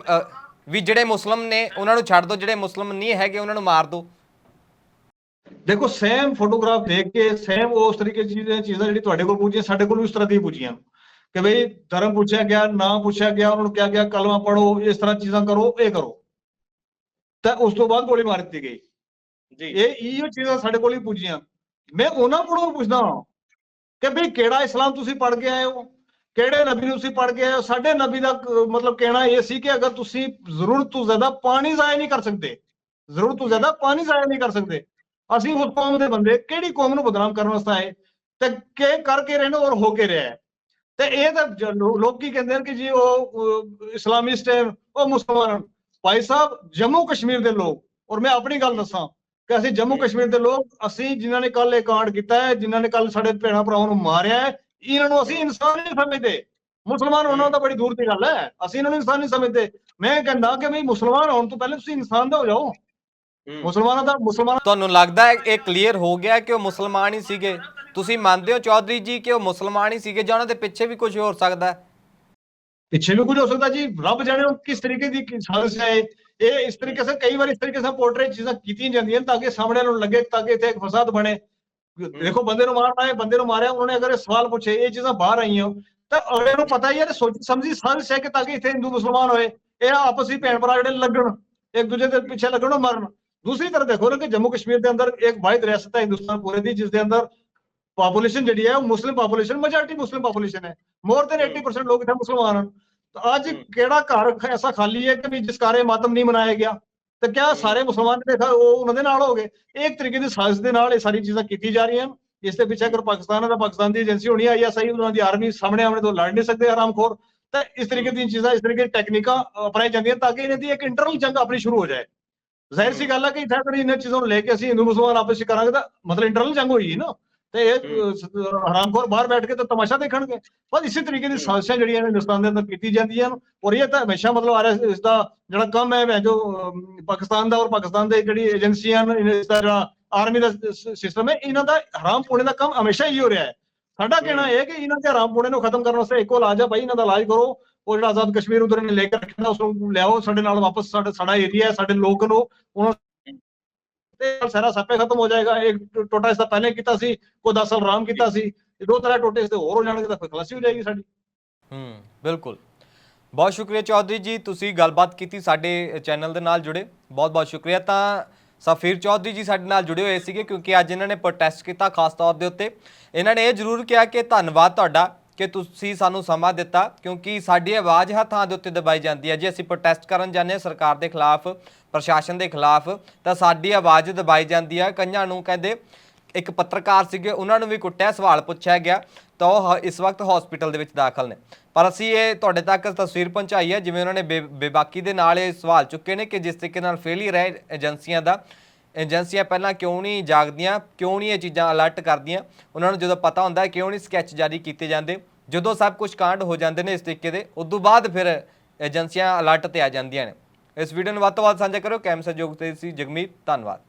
ਵੀ ਜਿਹੜੇ ਮੁਸਲਮ ਨੇ ਉਹਨਾਂ ਨੂੰ ਛੱਡ ਦਿਓ ਜਿਹੜੇ ਮੁਸਲਮ ਨਹੀਂ ਹੈਗੇ ਉਹਨਾਂ ਨੂੰ ਮਾਰ ਦਿਓ ਦੇਖੋ ਸੇਮ ਫੋਟੋਗ੍ਰਾਫ ਦੇਖ ਕੇ ਸੇਮ ਉਸ ਤਰੀਕੇ ਦੀ ਚੀਜ਼ਾਂ ਚੀਜ਼ਾਂ ਜਿਹੜੀ ਤੁਹਾਡੇ ਕੋਲ ਪੁੱਜੀਆਂ ਸਾਡੇ ਕੋਲ ਵੀ ਉਸ ਤਰ੍ਹਾਂ ਦੀ ਪੁੱਜੀਆਂ ਕਿ ਬਈ ਧਰਮ ਪੁੱਛਿਆ ਗਿਆ ਨਾ ਪੁੱਛਿਆ ਗਿਆ ਉਹਨਾਂ ਨੂੰ ਕਿਹਾ ਗਿਆ ਕਲਮਾ ਪੜੋ ਇਸ ਤਰ੍ਹਾਂ ਚੀਜ਼ਾਂ ਕਰੋ ਇਹ ਕਰੋ। ਤਾਂ ਉਸ ਤੋਂ ਬਾਅਦ ਗੋਲੀ ਮਾਰ ਦਿੱਤੀ ਗਈ। ਜੀ। ਇਹ ਇਹੋ ਚੀਜ਼ਾਂ ਸਾਡੇ ਕੋਲ ਹੀ ਪੁੱਜੀਆਂ ਮੈਂ ਉਹਨਾਂ ਕੋਲੋਂ ਪੁੱਛਦਾ ਹਾਂ ਕਿ ਵੀ ਕਿਹੜਾ ਇਸਲਾਮ ਤੁਸੀਂ ਪੜ੍ਹ ਕੇ ਆਏ ਹੋ? ਕਿਹੜੇ ਨਬੀ ਨੂੰ ਤੁਸੀਂ ਪੜ੍ਹ ਕੇ ਆਏ ਹੋ ਸਾਡੇ ਨਬੀ ਦਾ ਮਤਲਬ ਕਹਿਣਾ ਇਹ ਸੀ ਕਿ ਅਗਰ ਤੁਸੀਂ ਜ਼ਰੂਰਤ ਤੋਂ ਜ਼ਿਆਦਾ ਪਾਣੀ ਜ਼ਾਇਆ ਨਹੀਂ ਕਰ ਸਕਦੇ ਜ਼ਰੂਰਤ ਤੋਂ ਜ਼ਿਆਦਾ ਪਾਣੀ ਜ਼ਾਇਆ ਨਹੀਂ ਕਰ ਸਕਦੇ ਅਸੀਂ ਉਸ ਕੌਮ ਦੇ ਬੰਦੇ ਕਿਹੜੀ ਕੌਮ ਨੂੰ ਬਦਨਾਮ ਕਰਨ ਵਾਸਤੇ ਆਏ ਤੇ ਕੀ ਕਰਕੇ ਰਹੇ ਨੇ ਔਰ ਹੋ ਕੇ ਰਿਹਾ ਹੈ। ਤੇ ਇਹ ਤਾਂ ਲੋਕ ਕੀ ਕਹਿੰਦੇ ਨੇ ਕਿ ਜੀ ਉਹ ਇਸਲਾਮਿਸਟ ਹੈ ਉਹ ਮੁਸਲਮਾਨ। ਭਾਈ ਸਾਹਿਬ ਜੰਮੂ ਕਸ਼ਮੀਰ ਦੇ ਲੋਕ ਔਰ ਮੈਂ ਆਪਣੀ ਗੱਲ ਦੱਸਾਂ ਕਿ ਅਸੀਂ ਜੰਮੂ ਕਸ਼ਮੀਰ ਦੇ ਲੋਕ ਅਸੀਂ ਜਿਨ੍ਹਾਂ ਨੇ ਕੱਲ ਇਹ ਕਾਂਡ ਕੀਤਾ ਹੈ ਜਿਨ੍ਹਾਂ ਨੇ ਕੱਲ ਸਾਡੇ ਭੈਣਾਂ ਭਰਾਵਾਂ ਨੂੰ ਮਾਰਿਆ ਹੈ ਇਹਨਾਂ ਨੂੰ ਅਸੀਂ ਇਨਸਾਨ ਨਹੀਂ ਸਮਝਦੇ। ਮੁਸਲਮਾਨ ਹੋਣਾ ਤਾਂ ਬੜੀ ਦੂਰ ਦੀ ਗੱਲ ਹੈ। ਅਸੀਂ ਇਹਨਾਂ ਨੂੰ ਇਨਸਾਨ ਨਹੀਂ ਸਮਝਦੇ। ਮੈਂ ਕਹਿੰਦਾ ਕਿ ਵੀ ਮੁਸਲਮਾਨ ਹੋਣ ਤੋਂ ਪਹਿਲੇ ਤੁਸੀਂ ਇਨਸਾਨ ਦਾ ਹੋ ਜਾਓ। ਮੁਸਲਮਾਨਾਂ ਦਾ ਮੁਸਲਮਾਨ ਤੁਹਾਨੂੰ ਲੱਗਦਾ ਹੈ ਇਹ ਕਲੀਅਰ ਹੋ ਗਿਆ ਕਿ ਉਹ ਮੁਸਲਮਾਨ ਹੀ ਸੀਗੇ? ਤੁਸੀਂ ਮੰਨਦੇ ਹੋ ਚੌਧਰੀ ਜੀ ਕਿ ਉਹ ਮੁਸਲਮਾਨ ਹੀ ਸੀਗੇ ਜਾਂ ਉਹਨਾਂ ਦੇ ਪਿੱਛੇ ਵੀ ਕੁਝ ਹੋਰ ਸਕਦਾ ਹੈ? ਪਿੱਛੇ ਵੀ ਕੁਝ ਹੋ ਸਕਦਾ ਜੀ। ਰੱਬ ਜਾਣੇ ਉਹ ਕਿਸ ਤਰੀਕੇ ਦੀ ਕੀ ਸਾਜ਼ਿਸ਼ ਹੈ ਇਹ। ਇਹ ਇਸ ਤਰੀਕੇ ਸੇ ਕਈ ਵਾਰ ਇਸ ਤਰੀਕੇ ਸੇ ਪੋਰਟਰੇਟ ਚੀਜ਼ਾਂ ਕੀਤੀਆਂ ਜਾਂਦੀਆਂ ਨੇ ਤਾਂ ਕਿ ਸਾਹਮਣੇ ਵਾਲੇ ਨੂੰ ਲੱਗੇ ਦੇਖੋ ਬੰਦੇ ਨੂੰ ਮਾਰਨਾ ਹੈ ਬੰਦੇ ਨੂੰ ਮਾਰਿਆ ਉਹਨਾਂ ਨੇ ਅਗਰ ਇਹ ਸਵਾਲ ਪੁੱਛੇ ਇਹ ਚੀਜ਼ਾਂ ਬਾਹਰ ਆਈਆਂ ਤਾਂ ਅਗਲੇ ਨੂੰ ਪਤਾ ਹੀ ਹੈ ਤੇ ਸੋਚ ਸਮਝੀ ਸਾਜ਼ਿਸ਼ ਹੈ ਕਿ ਤਾਂ ਕਿ ਇੱਥੇ ਹਿੰਦੂ ਮੁਸਲਮਾਨ ਹੋਏ ਇਹ ਆਪਸੀ ਭੈਣ ਭਰਾ ਜਿਹੜੇ ਲੱਗਣ ਇੱਕ ਦੂਜੇ ਦੇ ਪਿੱਛੇ ਲੱਗਣ ਉਹ ਮਰਨ। ਦੂਸਰੀ ਤਰ੍ਹਾਂ ਦੇਖੋ ਨਾ ਕਿ ਜੰਮੂ ਕਸ਼ਮੀਰ ਦੇ ਅੰਦਰ ਇੱਕ ਵਾਹਿਦ ਰਿਆਸਤ ਹੈ ਹਿੰਦੁਸਤਾਨ ਪੂਰੇ ਦੀ ਜਿਸ ਦੇ ਅੰਦਰ ਪਾਪੂਲੇਸ਼ਨ ਜਿਹੜੀ ਹੈ ਉਹ Muslim population majority Muslim population ਹੈ। ਮੋਰ ਦੈਨ 80% ਲੋਕ ਇੱਥੇ ਮੁਸਲਮਾਨ ਹਨ। ਤਾਂ ਅੱਜ। ਕਿਹੜਾ ਘਰ ਐਸਾ ਖਾਲੀ ਹੈ ਕਿ ਵੀ ਜਿਸ ਘਰ ਮਾਤਮ ਨਹੀਂ ਮਨਾਇਆ ਗਿਆ? ਤੇ ਕਿਆ ਸਾਰੇ ਮੁਸਲਮਾਨ ਜਿਹੜੇ ਉਹ ਉਹਨਾਂ ਦੇ ਨਾਲ ਹੋ ਗਏ। ਇਹ ਇੱਕ ਤਰੀਕੇ ਦੀ ਸਾਜ਼ਿਸ਼ ਦੇ ਨਾਲ ਇਹ ਸਾਰੀ ਚੀਜ਼ਾਂ ਕੀਤੀ ਜਾ ਰਹੀਆਂ। ਹਨ ਇਸ ਦੇ ਪਿੱਛੇ ਅਗਰ ਪਾਕਿਸਤਾਨ ਦਾ ਪਾਕਿਸਤਾਨ ਦੀ ਏਜੰਸੀ ਹੋਣੀ ਹੈ ਜਾਂ ਸਹੀ, ਉਹਨਾਂ ਦੀ ਆਰਮੀ ਸਾਹਮਣੇ ਆਮਣੇ ਤੋਂ ਲੜ ਨਹੀਂ ਸਕਦੇ ਹਰਾਮਖੋਰ। ਤਾਂ ਇਸ ਤਰੀਕੇ ਦੀਆਂ ਚੀਜ਼ਾਂ, ਇਸ ਤਰੀਕੇ ਦੀ ਟੈਕਨੀਕਾਂ ਅਪਣਾਈ ਜਾਂਦੀਆਂ ਤਾਂ ਕਿ ਇਹਨਾਂ ਦੀ ਇੱਕ ਇੰਟਰਨਲ ਜੰਗ ਆਪਣੀ ਸ਼ੁਰੂ ਹੋ ਜਾਏ। ਜ਼ਾਹਿਰ ਸੀ ਗੱਲ ਹੈ ਕਿ ਇੱਥੇ ਅਗਰ ਇਹਨਾਂ ਚੀਜ਼ਾਂ ਨੂੰ ਲੈ ਕੇ ਅਸੀਂ ਹਿੰਦੂ ਮੁਸਲਮਾਨ ਆਪਸ ਵਿੱਚ ਕਰਾਂਗੇ ਤਾਂ ਮਤਲਬ ਇੰਟਰਨਲ ਜੰਗ ਹੋਈ ਨਾ। ਤੇ ਇਹ ਹਰਾਮਖੋਰ ਬਾਹਰ ਬੈਠ ਕੇ ਤਾਂ ਤਮਾਸ਼ਾ ਦੇਖਣਗੇ। ਪਰ ਇਸੇ ਤਰੀਕੇ ਦੀ ਸਾਜ਼ਿਸ਼ਾਂ ਜਿਹੜੀਆਂ ਨੇ ਹਿੰਦੁਸਤਾਨ ਦੇ ਅੰਦਰ ਕੀਤੀ ਜਾਂਦੀਆਂ ਹਨ ਔਰ ਇਹ ਤਾਂ ਹਮੇਸ਼ਾ ਮਤਲਬ ਆ ਰਿਹਾ ਇਸ ਦਾ ਜਿਹੜਾ ਕੰਮ ਹੈ ਜੋ ਪਾਕਿਸਤਾਨ ਦਾ ਔਰ ਪਾਕਿਸਤਾਨ ਦੇ ਜਿਹੜੀ ਏਜੰਸੀਆਂ ਨੇ ਇਸ ਦਾ ਜਿਹੜਾ ਆਰਮੀ ਦਾ ਸਿਸਟਮ ਹੈ ਇਹਨਾਂ ਦਾ ਹਰਾਮ ਪੂਣੇ ਦਾ ਕੰਮ ਹਮੇਸ਼ਾ ਹੀ ਹੋ ਰਿਹਾ ਹੈ। ਸਾਡਾ ਕਹਿਣਾ ਇਹ ਹੈ ਕਿ ਇਹਨਾਂ ਦੇ ਹਰਾਮ ਪੂਣੇ ਨੂੰ ਖਤਮ ਕਰਨ ਵਾਸਤੇ ਇੱਕੋ ਇਲਾਜ ਹੈ ਭਾਈ ਇਹਨਾਂ ਦਾ ਇਲਾਜ ਕਰੋ ਉਹ ਜਿਹੜਾ ਆਜ਼ਾਦ ਕਸ਼ਮੀਰ ਉਧਰ ਨੇ ਲੈ ਕੇ ਰੱਖਿਆ ਉਸ ਨੂੰ ਲਿਆਓ ਸਾਡੇ ਨਾਲ ਵਾਪਸ ਸਾਡੇ ਸਾਡਾ ਏਰੀਆ ਹੈ ਸਾਡੇ ਲੋਕ ਨੂੰ ਉਹਨਾਂ ਤੇ ਸਾਰਾ ਸੱਪੇ ਖਤਮ ਹੋ ਜਾਏਗਾ। ਇੱਕ ਟੋਟਾ ਇਸ ਦਾ ਪਹਿਲੇ ਕੀਤਾ ਸੀ, ਕੋਈ 10 ਸਾਲ ਆਰਾਮ ਕੀਤਾ ਸੀ। ਦੋ ਤਰ੍ਹਾਂ ਟੋਟੇ ਇਸ ਦੇ ਹੋਰ ਹੋ ਜਾਣਗੇ, ਤਾਂ ਫਿਰ ਖਲਾਸੀ ਹੋ ਜਾਏਗੀ ਸਾਡੀ। ਹੂੰ, ਬਿਲਕੁਲ। ਬਹੁਤ ਸ਼ੁਕਰੀਆ ਚੌਧਰੀ ਜੀ, ਤੁਸੀਂ ਗੱਲਬਾਤ ਕੀਤੀ ਸਾਡੇ ਚੈਨਲ ਦੇ ਨਾਲ ਜੁੜੇ। ਬਹੁਤ ਬਹੁਤ ਸ਼ੁਕਰੀਆ। ਤਾਂ ਸਫੀਰ ਚੌਧਰੀ ਜੀ ਸਾਡੇ ਨਾਲ ਜੁੜੇ ਹੋਏ ਸੀਗੇ, ਕਿਉਂਕਿ ਅੱਜ ਇਹਨਾਂ ਨੇ ਪ੍ਰੋਟੈਸਟ ਕੀਤਾ ਖਾਸ ਤੌਰ ਦੇ ਉੱਤੇ। ਇਹਨਾਂ ਨੇ ਇਹ ਜ਼ਰੂਰ ਕਿਹਾ ਕਿ ਧੰਨਵਾਦ ਤੁਹਾਡਾ। ਕਿ ਤੁਸੀਂ ਸਾਨੂੰ ਸਮਾਂ ਦਿੱਤਾ, ਕਿਉਂਕਿ ਸਾਡੀ ਆਵਾਜ਼ ਹਰ ਥਾਂ ਦੇ ਉੱਤੇ ਦਬਾਈ ਜਾਂਦੀ ਹੈ। ਜੇ ਅਸੀਂ ਪ੍ਰੋਟੈਸਟ ਕਰਨ ਜਾਂਦੇ ਹਾਂ ਸਰਕਾਰ ਦੇ ਖਿਲਾਫ, ਪ੍ਰਸ਼ਾਸਨ ਦੇ ਖਿਲਾਫ, ਤਾਂ ਸਾਡੀ ਆਵਾਜ਼ ਦਬਾਈ ਜਾਂਦੀ ਹੈ। ਕਈਆਂ ਨੂੰ ਕਹਿੰਦੇ, ਇੱਕ ਪੱਤਰਕਾਰ ਸੀਗੇ, ਉਹਨਾਂ ਨੂੰ ਵੀ ਕੁੱਟਿਆ, ਸਵਾਲ ਪੁੱਛਿਆ ਗਿਆ, ਤਾਂ ਉਹ ਹ- ਇਸ ਵਕਤ ਹਸਪੀਟਲ ਦੇ ਵਿੱਚ ਦਾਖਲ ਨੇ। ਪਰ ਅਸੀਂ ਇਹ ਤੁਹਾਡੇ ਤੱਕ ਤਸਵੀਰ ਪਹੁੰਚਾਈ ਹੈ, ਜਿਵੇਂ ਉਹਨਾਂ ਨੇ ਬੇ- ਬੇਬਾਕੀ ਦੇ ਨਾਲ ਇਹ ਸਵਾਲ ਚੁੱਕੇ ਨੇ ਕਿ ਜਿਸ ਤਰੀਕੇ ਨਾਲ ਫੇਲਿਅਰ ਹੈ ਏਜੰਸੀਆਂ ਦਾ ਏਜੰਸੀਆਂ ਪਹਿਲਾਂ ਕਿਉਂ ਨਹੀਂ ਜਾਗਦੀਆਂ, ਕਿਉਂ ਨਹੀਂ ਇਹ ਚੀਜ਼ਾਂ ਅਲਰਟ ਕਰਦੀਆਂ? ਉਹਨਾਂ ਨੂੰ ਜਦੋਂ ਪਤਾ ਹੁੰਦਾ, ਕਿਉਂ ਨਹੀਂ ਸਕੈਚ ਜਾਰੀ ਕੀਤੇ ਜਾਂਦੇ? ਜਦੋਂ ਸਭ ਕੁਝ ਕਾਂਡ ਹੋ ਜਾਂਦੇ ਨੇ ਇਸ ਤਰੀਕੇ ਦੇ, ਉਦੋਂ ਬਾਅਦ ਫਿਰ ਏਜੰਸੀਆਂ ਅਲਰਟ ਤੇ ਆ ਜਾਂਦੀਆਂ ਨੇ। ਇਸ ਵੀਡੀਓ ਨੂੰ ਵੱਧ ਤੋਂ ਵੱਧ ਸਾਂਝਾ ਕਰੋ ਕੈਮ ਸਹਿਯੋਗ ਤੇ ਸੀ ਜਗਮੀਤ। ਧੰਨਵਾਦ।